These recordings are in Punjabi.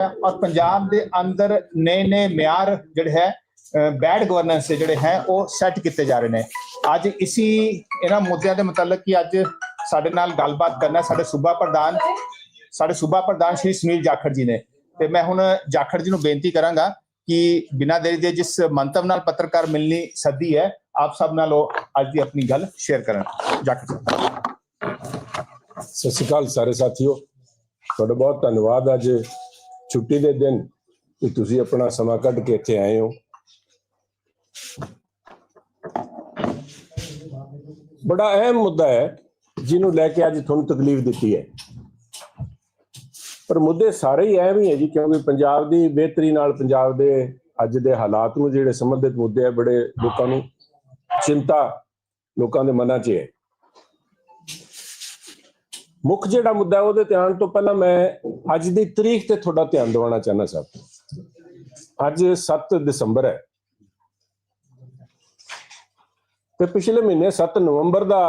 ਔਰ ਪੰਜਾਬ ਦੇ ਅੰਦਰ ਨਏ ਨਏ ਮਿਆਰ ਜਿਹੜੇ ਹੈ ਬੈਡ ਗਵਰਨੈਂਸ ਦੇ ਜਿਹੜੇ ਹੈ, ਉਹ ਸੈੱਟ ਕੀਤੇ ਜਾ ਰਹੇ ਨੇ। ਅੱਜ ਇਸੀ ਇਹਨਾਂ ਮੁੱਦਿਆਂ ਦੇ ਮੁਤਲਕ ਕਿ ਅੱਜ ਸਾਡੇ ਨਾਲ ਗੱਲਬਾਤ ਕਰਨਾ ਸਾਡੇ ਸੂਬਾ ਪ੍ਰਧਾਨ, ਸਾਡੇ ਸੂਬਾ ਪ੍ਰਧਾਨ ਸ਼੍ਰੀ ਸੁਨੀਲ ਜਾਖੜ ਜੀ ਨੇ। ਤੇ ਮੈਂ ਹੁਣ ਜਾਖੜ ਜੀ ਨੂੰ ਬੇਨਤੀ ਕਰਾਂਗਾ ਕਿ ਬਿਨਾਂ ਦੇਰੀ ਦੇ ਜਿਸ ਮੰਤਵ ਨਾਲ ਪੱਤਰਕਾਰ ਮਿਲਣੀ ਸੱਦੀ ਹੈ, ਆਪ ਸਭ ਨਾਲ ਉਹ ਅੱਜ ਦੀ ਆਪਣੀ ਗੱਲ ਸ਼ੇਅਰ ਕਰਨ। ਜਾਖੜ ਸਾਹਿਬ ਸਤਿ ਸ਼੍ਰੀ ਅਕਾਲ ਸਾਰੇ ਸਾਥੀਓ। ਤੁਹਾਡਾ ਬਹੁਤ ਧੰਨਵਾਦ ਅੱਜ ਛੁੱਟੀ ਦੇ ਦਿਨ ਕਿ ਤੁਸੀਂ ਆਪਣਾ ਸਮਾਂ ਕੱਢ ਕੇ ਇੱਥੇ ਆਏ ਹੋ। ਬੜਾ ਅਹਿਮ ਮੁੱਦਾ ਹੈ, ਜਿਹਨੂੰ ਲੈ ਕੇ ਅੱਜ ਤੁਹਾਨੂੰ ਤਕਲੀਫ ਦਿੱਤੀ ਹੈ। ਪਰ ਮੁੱਦੇ ਸਾਰੇ ਹੀ ਅਹਿਮ ਹੀ ਹੈ ਜੀ, ਕਿਉਂਕਿ ਪੰਜਾਬ ਦੀ ਬਿਹਤਰੀ ਨਾਲ ਪੰਜਾਬ ਦੇ ਅੱਜ ਦੇ ਹਾਲਾਤ ਨੂੰ ਜਿਹੜੇ ਸੰਬੰਧਿਤ ਮੁੱਦੇ ਆ, ਬੜੇ ਲੋਕਾਂ ਨੂੰ ਚਿੰਤਾ ਲੋਕਾਂ ਦੇ ਮਨਾਂ 'ਚ ਹੈ। ਮੁੱਖ ਜਿਹੜਾ ਮੁੱਦਾ ਉਹਦੇ ਧਿਆਨ ਤੋਂ ਪਹਿਲਾਂ ਮੈਂ ਅੱਜ ਦੀ ਤਰੀਕ ਤੇ ਤੁਹਾਡਾ ਧਿਆਨ ਦਿਵਾਉਣਾ ਚਾਹੁੰਦਾ ਸਾਹਿਬ ਅੱਜ 7 ਦਸੰਬਰ ਹੈ। ਤੇ ਪਿਛਲੇ ਮਹੀਨੇ 7 ਨਵੰਬਰ ਦਾ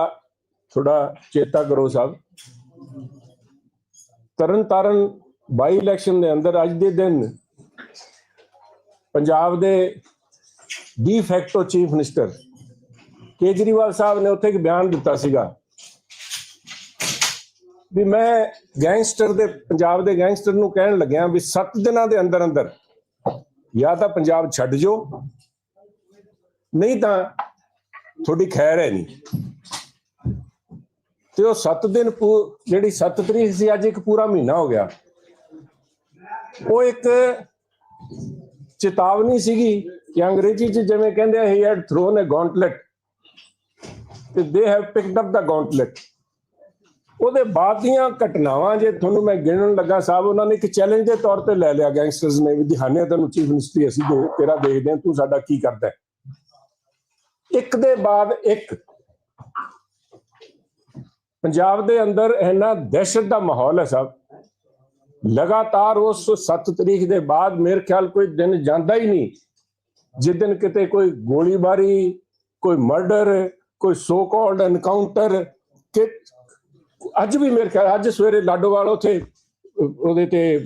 ਥੋੜਾ ਚੇਤਾ ਕਰੋ ਸਾਹਿਬ ਤਰਨ ਤਾਰਨ ਬਾਈ ਇਲੈਕਸ਼ਨ ਦੇ ਅੰਦਰ ਅੱਜ ਦੇ ਦਿਨ ਪੰਜਾਬ ਦੇ de facto chief minister Kejriwal ਸਾਹਿਬ ਨੇ ਉੱਥੇ ਇੱਕ ਬਿਆਨ ਦਿੱਤਾ ਸੀਗਾ। ਵੀ ਮੈਂ ਗੈਂਗਸਟਰ ਦੇ, ਪੰਜਾਬ ਦੇ ਗੈਂਗਸਟਰ ਨੂੰ ਕਹਿਣ ਲੱਗਿਆ ਵੀ 7 ਦਿਨਾਂ ਦੇ ਅੰਦਰ ਅੰਦਰ ਜਾਂ ਤਾਂ ਪੰਜਾਬ ਛੱਡ ਜੋ ਨਹੀਂ ਤਾਂ ਤੁਹਾਡੀ ਖੈਰ ਹੈ ਨਹੀਂ। ਤੇ ਉਹ 7 ਦਿਨ ਪੂ- ਜਿਹੜੀ 7 ਤਰੀਕ ਸੀ, ਅੱਜ ਇੱਕ ਪੂਰਾ ਮਹੀਨਾ ਹੋ ਗਿਆ। ਉਹ ਇੱਕ ਚੇਤਾਵਨੀ ਸੀਗੀ ਕਿ ਅੰਗਰੇਜ਼ੀ ਚ ਜਿਵੇਂ ਕਹਿੰਦੇ he had thrown a gauntlet ਤੇ they have picked up the gauntlet ਉਹਦੇ ਬਾਅਦ ਦੀਆਂ ਘਟਨਾਵਾਂ, ਜੇ ਤੁਹਾਨੂੰ ਮੈਂ ਗਿਣਨ ਲੱਗਾ ਸਾਹਿਬ, ਉਹਨਾਂ ਨੇ ਇੱਕ ਚੈਲੰਜ ਦੇ ਤੌਰ ਤੇ ਲੈ ਲਿਆ ਗੈਂਗਸਟਰਸ ਨੇ ਵੀ ਦਿਹਾਨੇ ਤੈਨੂੰ ਚੀਫ ਮਿਨਿਸਟਰੀ ਅਸੀਂ ਦੇ ਤੇਰਾ ਦੇਖਦੇ ਹਾਂ ਤੂੰ ਸਾਡਾ ਕੀ ਕਰਦਾ ਇੱਕ ਦੇ ਬਾਅਦ ਇੱਕ। ਪੰਜਾਬ ਦੇ ਅੰਦਰ ਇੰਨਾ ਦਹਿਸ਼ਤ ਦਾ ਮਾਹੌਲ ਹੈ ਸਾਹਿਬ। ਲਗਾਤਾਰ ਉਸ 7 ਤਰੀਕ ਦੇ ਬਾਅਦ ਮੇਰੇ ਖਿਆਲ ਕੋਈ ਦਿਨ ਜਾਂਦਾ ਹੀ ਨਹੀਂ। ਜਿਸ ਦਿਨ ਕਿਤੇ ਕੋਈ ਗੋਲੀਬਾਰੀ, ਕੋਈ ਮਰਡਰ ਕੋਈ ਸੋ ਕਾਲਡ ਐਨਕਾਊਂਟਰ ਕਿ ਅੱਜ ਵੀ ਮੇਰੇ ਖਿਆਲ ਅੱਜ ਸਵੇਰੇ ਲਾਡੋਵਾਲ ਉਥੇ ਉਹਦੇ ਤੇ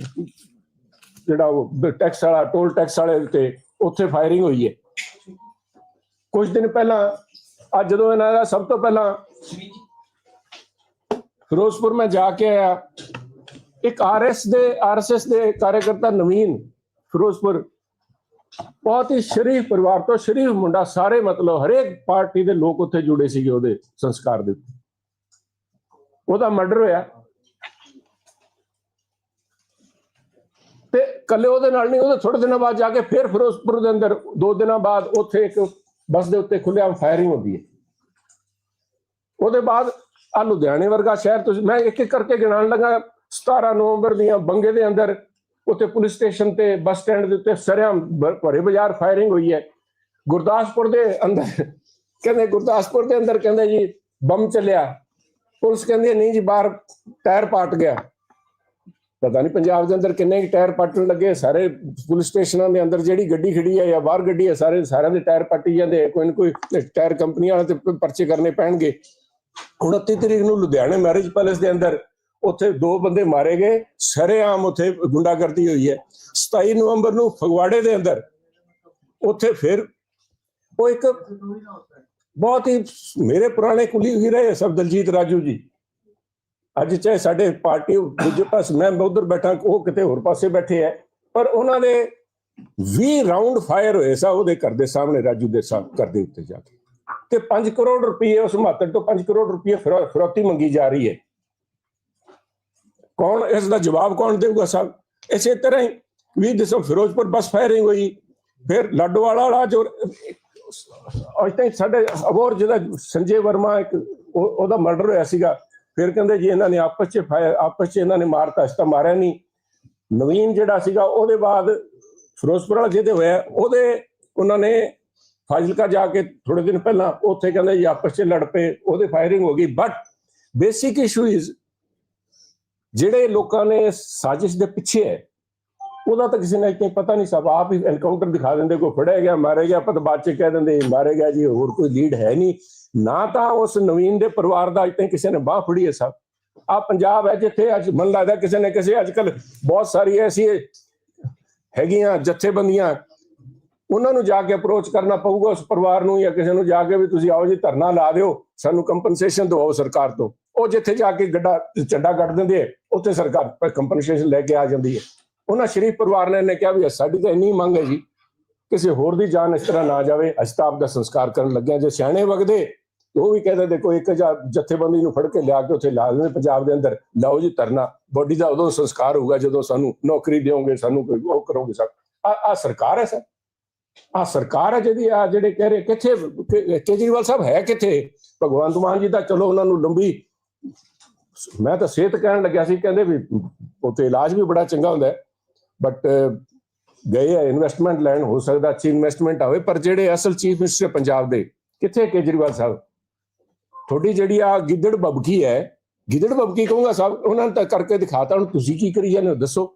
ਜਿਹੜਾ ਉਹ ਟੈਕਸ ਵਾਲਾ, ਟੋਲ ਟੈਕਸ ਵਾਲੇ ਤੇ ਉੱਥੇ ਫਾਇਰਿੰਗ ਹੋਈ ਹੈ। ਕੁਝ ਦਿਨ ਪਹਿਲਾਂ, ਅੱਜ ਜਦੋਂ ਇਹਨਾਂ ਦਾ ਸਭ ਤੋਂ ਪਹਿਲਾਂ ਫਿਰੋਜ਼ਪੁਰ ਮੈਂ ਜਾ ਕੇ ਆਇਆ, ਇੱਕ ਆਰਐਸ ਦੇ ਆਰਐਸਐਸ ਦੇ ਕਾਰਜਕਰਤਾ ਨਵੀਨ ਫਿਰੋਜ਼ਪੁਰ, ਬਹੁਤ ਹੀ ਸ਼ਰੀਫ ਪਰਿਵਾਰ ਤੋਂ ਸ਼ਰੀਫ ਮੁੰਡਾ, ਸਾਰੇ ਮਤਲਬ ਹਰੇਕ ਪਾਰਟੀ ਦੇ ਲੋਕ ਉੱਥੇ ਜੁੜੇ ਸੀਗੇ ਉਹਦੇ ਸੰਸਕਾਰ ਦੇ ਉੱਤੇ। ਉਹਦਾ ਮਰਡਰ ਹੋਇਆ। ਤੇ ਕੱਲੇ ਉਹਦੇ ਨਾਲ ਨਹੀਂ, ਉਹਦੇ ਥੋੜੇ ਦਿਨਾਂ ਬਾਅਦ ਜਾ ਕੇ ਫਿਰ ਫਿਰੋਜ਼ਪੁਰ ਦੇ ਅੰਦਰ, ਦੋ ਦਿਨਾਂ ਬਾਅਦ ਉੱਥੇ ਇੱਕ ਬੱਸ ਦੇ ਉੱਤੇ ਖੁੱਲ੍ਹੇਆਮ ਫਾਇਰਿੰਗ ਹੁੰਦੀ ਹੈ। ਉਹਦੇ ਬਾਅਦ ਆ ਲੁਧਿਆਣੇ ਵਰਗਾ ਸ਼ਹਿਰ ਤੁਸੀਂ, ਮੈਂ ਇੱਕ ਇੱਕ ਕਰਕੇ ਗਿਣਾਉਣ ਲੱਗਾ 17 ਨਵੰਬਰ ਦੀਆਂ ਬੰਗੇ ਦੇ ਅੰਦਰ, ਉੱਥੇ ਪੁਲਿਸ ਸਟੇਸ਼ਨ ਤੇ ਬੱਸ ਸਟੈਂਡ ਦੇ ਉੱਤੇ ਸਰਿਆਮ ਭਰੇ ਬਾਜ਼ਾਰ ਫਾਇਰਿੰਗ ਹੋਈ ਹੈ। ਗੁਰਦਾਸਪੁਰ ਦੇ ਅੰਦਰ, ਕਹਿੰਦੇ ਗੁਰਦਾਸਪੁਰ ਦੇ ਅੰਦਰ ਕਹਿੰਦੇ ਜੀ ਬੰਮ ਚੱਲਿਆ। ਪੁਲਿਸ ਕਹਿੰਦੀ ਹੈ, ਨਹੀਂ ਜੀ ਬਾਹਰ ਟਾਇਰ ਪਾਟ ਗਿਆ। ਪਤਾ ਨਹੀਂ ਪੰਜਾਬ ਦੇ ਅੰਦਰ ਕਿੰਨੇ ਕੁ ਟਾਇਰ ਪਾਟਣ ਲੱਗੇ ਸਾਰੇ ਪੁਲਿਸ ਸਟੇਸ਼ਨਾਂ ਦੇ ਅੰਦਰ ਜਿਹੜੀ ਗੱਡੀ ਖੜੀ ਹੈ ਜਾਂ ਬਾਹਰ ਗੱਡੀ ਹੈ ਸਾਰੇ ਸਾਰਿਆਂ ਦੇ ਟਾਇਰ ਪੱਟੀ ਜਾਂਦੇ ਕੋਈ ਨਾ ਕੋਈ ਟਾਇਰ ਕੰਪਨੀ ਵਾਲੇ ਤੇ ਪਰਚੇ ਕਰਨੇ ਪੈਣਗੇ। 29 ਤਰੀਕ ਨੂੰ ਲੁਧਿਆਣੇ ਮੈਰਿਜ ਪੈਲੇਸ ਦੇ ਅੰਦਰ ਉੱਥੇ ਦੋ ਬੰਦੇ ਮਾਰੇ ਗਏ। ਸਰੇਆਮ ਉੱਥੇ ਗੁੰਡਾਗਰਦੀ ਹੋਈ ਹੈ। 27 ਨਵੰਬਰ ਨੂੰ ਫਗਵਾੜੇ ਦੇ ਅੰਦਰ ਉੱਥੇ ਫਿਰ ਉਹ ਇੱਕ ਬਹੁਤ ਹੀ ਮੇਰੇ ਪੁਰਾਣੇ ਕੁਲੀ ਹੀ ਰਹੇ ਸਭ ਦਲਜੀਤ ਰਾਜੂ ਜੀ। ਅੱਜ ਚਾਹੇ ਸਾਡੇ ਪਾਰਟੀ ਦੂਜੇ ਪਾਸੇ ਮੈਂ ਉਧਰ ਬੈਠਾ, ਉਹ ਕਿਤੇ ਹੋਰ ਪਾਸੇ ਬੈਠੇ ਐ। ਪਰ ਉਹਨਾਂ ਦੇ 20 ਰਾਉਂਡ ਫਾਇਰ ਹੋਏ ਸਾ ਉਹਦੇ ਘਰ ਦੇ ਸਾਹਮਣੇ, ਰਾਜੂ ਦੇ ਸਾਹ ਘਰ ਦੇ ਉੱਤੇ ਜਾ ਕੇ। ਤੇ 5 ਕਰੋੜ ਰੁਪਏ ਉਸ ਮਾਤਰ ਤੋਂ 5 ਕਰੋੜ ਰੁਪਏ ਫਿਰੌ- ਫਿਰੌਤੀ ਮੰਗੀ ਜਾ ਰਹੀ ਹੈ ਕੌਣ, ਇਸ ਦਾ ਜਵਾਬ ਕੌਣ ਦੇਊਗਾ ਸਾਹਿਬ ਇਸੇ ਤਰ੍ਹਾਂ ਹੀ 20 ਦਸੰਬਰ ਫਿਰੋਜ਼ਪੁਰ ਬੱਸ ਫਾਇਰਿੰਗ ਹੋਈ। ਫਿਰ ਲਾਡੋਵਾਲਾ ਵਾਲਾ ਜੋ ਅੱਜ ਤੱਕ ਸਾਡੇ ਅਬੋਰ ਜਿਹਦਾ ਸੰਜੇ ਵਰਮਾ ਇੱਕ ਉਹਦਾ ਮਰਡਰ ਹੋਇਆ ਸੀਗਾ। ਫਿਰ ਕਹਿੰਦੇ ਜੀ ਇਹਨਾਂ ਨੇ ਆਪਸ 'ਚ ਆਪਸ 'ਚ ਇਹਨਾਂ ਨੇ ਮਾਰਤਾ, ਇਸ ਤਾਂ ਮਾਰਿਆ ਨਹੀਂ ਨਵੀਨ ਜਿਹੜਾ ਸੀਗਾ, ਉਹਦੇ ਬਾਅਦ ਫਿਰੋਜ਼ਪੁਰ ਵਾਲਾ ਜਿਹਦੇ ਹੋਇਆ, ਉਹਦੇ ਉਹਨਾਂ ਨੇ ਫਾਜ਼ਿਲਕਾ ਜਾ ਕੇ ਥੋੜੇ ਦਿਨ ਪਹਿਲਾਂ ਉੱਥੇ ਕਹਿੰਦੇ ਜੀ ਆਪਸ 'ਚ ਲੜ ਪਏ, ਉਹਦੇ ਫਾਇਰਿੰਗ ਹੋ ਗਈ। ਬਟ ਬੇਸਿਕ ਇਸ਼ੂ ਇਜ਼ ਜਿਹੜੇ ਲੋਕਾਂ ਨੇ ਸਾਜ਼ਿਸ਼ ਦੇ ਪਿੱਛੇ ਹੈ ਉਹਦਾ ਤਾਂ ਕਿਸੇ ਨੇ ਇੱਥੇ ਪਤਾ ਨਹੀਂ ਸਭ ਆਪ ਹੀ ਐਨਕਾਊਂਟਰ ਦਿਖਾ ਦਿੰਦੇ ਕੋਈ ਫੜਿਆ ਗਿਆ ਮਾਰੇ ਗਿਆ ਪਰ ਬਾਅਦ ਚ ਕਹਿ ਦਿੰਦੇ ਮਾਰੇ ਗਿਆ ਜੀ ਹੋਰ ਕੋਈ ਲੀਡ ਹੈ ਨਹੀਂ। ਨਾ ਤਾਂ ਉਸ ਨਵੀਨ ਦੇ ਪਰਿਵਾਰ ਦਾ ਇੱਥੇ ਤੱਕ ਕਿਸੇ ਨੇ ਬਾਹ ਫੜੀ ਹੈ ਸਭ। ਆ ਪੰਜਾਬ ਹੈ ਜਿੱਥੇ ਅੱਜ ਮਨ ਲੱਗਦਾ ਕਿਸੇ ਨੇ ਕਿਸੇ ਅੱਜ ਕੱਲ ਬਹੁਤ ਸਾਰੀ ਐਸੀ ਹੈਗੀਆਂ ਜਥੇਬੰਦੀਆਂ ਉਹਨਾਂ ਨੂੰ ਜਾ ਕੇ ਅਪਰੋਚ ਕਰਨਾ ਪਊਗਾ ਉਸ ਪਰਿਵਾਰ ਨੂੰ ਜਾਂ ਕਿਸੇ ਨੂੰ ਜਾ ਕੇ ਵੀ ਤੁਸੀਂ ਆਓ ਜੀ ਧਰਨਾ ਲਾ ਦਿਓ ਸਾਨੂੰ ਕੰਪਨਸੇਸ਼ਨ ਦਿਵਾਓ ਸਰਕਾਰ ਤੋਂ। ਉਹ ਜਿੱਥੇ ਜਾ ਕੇ ਗੱਡਾ ਚੱਡਾ ਕੱਢ ਦਿੰਦੇ ਆ, ਉੱਥੇ ਸਰਕਾਰ ਕੰਪਨਸੇਸ਼ਨ ਲੈ ਕੇ ਆ ਜਾਂਦੀ ਹੈ। ਉਹਨਾਂ ਸ਼ਰੀਫ ਪਰਿਵਾਰ ਨੇ ਇਹਨੇ ਕਿਹਾ ਵੀ ਸਾਡੀ ਤਾਂ ਇੰਨੀ ਮੰਗ ਹੈ ਜੀ, ਕਿਸੇ ਹੋਰ ਦੀ ਜਾਨ ਇਸ ਤਰ੍ਹਾਂ ਨਾ ਜਾਵੇ, ਅਸੀਂ ਦਾ ਸੰਸਕਾਰ ਕਰਨ ਲੱਗਿਆ, ਜੇ ਸਿਆਣੇ ਵਗਦੇ ਉਹ ਵੀ ਕਹਿੰਦੇ ਦੇਖੋ ਇੱਕ ਜਾਂ ਜਥੇਬੰਦੀ ਨੂੰ ਫੜ ਕੇ ਲਿਆ ਕੇ ਉੱਥੇ ਲਾ ਦਿੰਦੇ ਪੰਜਾਬ ਦੇ ਅੰਦਰ, ਲਾਓ ਜੀ ਧਰਨਾ, ਬੋਡੀ ਦਾ ਉਦੋਂ ਸੰਸਕਾਰ ਹੋਊਗਾ ਜਦੋਂ ਸਾਨੂੰ ਨੌਕਰੀ ਦਿਓਗੇ, ਸਾਨੂੰ ਕੋਈ ਉਹ ਕਰੋਗੇ ਸਰ ਆ ਸਰਕਾਰ ਹੈ ਸਰ। ਆ ਸਰਕਾਰ ਹੈ ਜਿਹਦੀ, ਆ ਜਿਹੜੇ ਕਹਿ ਰਹੇ, ਕਿੱਥੇ, ਕਿ- ਕੇਜਰੀਵਾਲ ਸਾਹਿਬ ਹੈ ਕਿੱਥੇ? ਭਗਵੰਤ ਮਾਨ ਜੀ ਤਾਂ ਚਲੋ ਉਹਨਾਂ ਨੂੰ ਲੰਬੀ, ਮੈਂ ਤਾਂ ਸਿਹਤ ਕਹਿਣ ਲੱਗਿਆ ਸੀ, ਕਹਿੰਦੇ ਵੀ ਉੱਥੇ ਇਲਾਜ ਵੀ ਬੜਾ ਚੰਗਾ ਹੁੰਦਾ ਹੈ। ਬਟ uh, ਗਏ ਆ ਇਨਵੈਸਟਮੈਂਟ ਲੈਣ, ਹੋ ਸਕਦਾ ਅੱਛੀ ਇਨਵੈਸਟਮੈਂਟ ਆਵੇ, ਪਰ ਜਿਹੜੇ ਅਸਲ ਚੀਫ ਮਿਨਿਸਟਰ ਪੰਜਾਬ ਦੇ, ਕਿੱਥੇ ਕੇਜਰੀਵਾਲ ਸਾਹਿਬ? ਤੁਹਾਡੀ ਜਿਹੜੀ ਆ ਗਿੱਦੜ ਬਬਕੀ ਹੈ, ਗਿੱਦੜ ਬਬਕੀ ਕਹੂੰਗਾ ਸਾਹਿਬ, ਉਹਨਾਂ ਨੇ ਤਾਂ ਕਰਕੇ ਦਿਖਾਤਾ, ਹੁਣ ਤੁਸੀਂ ਕੀ ਕਰੀ ਜਾਂਦੇ ਹੋ, ਦੱਸੋ।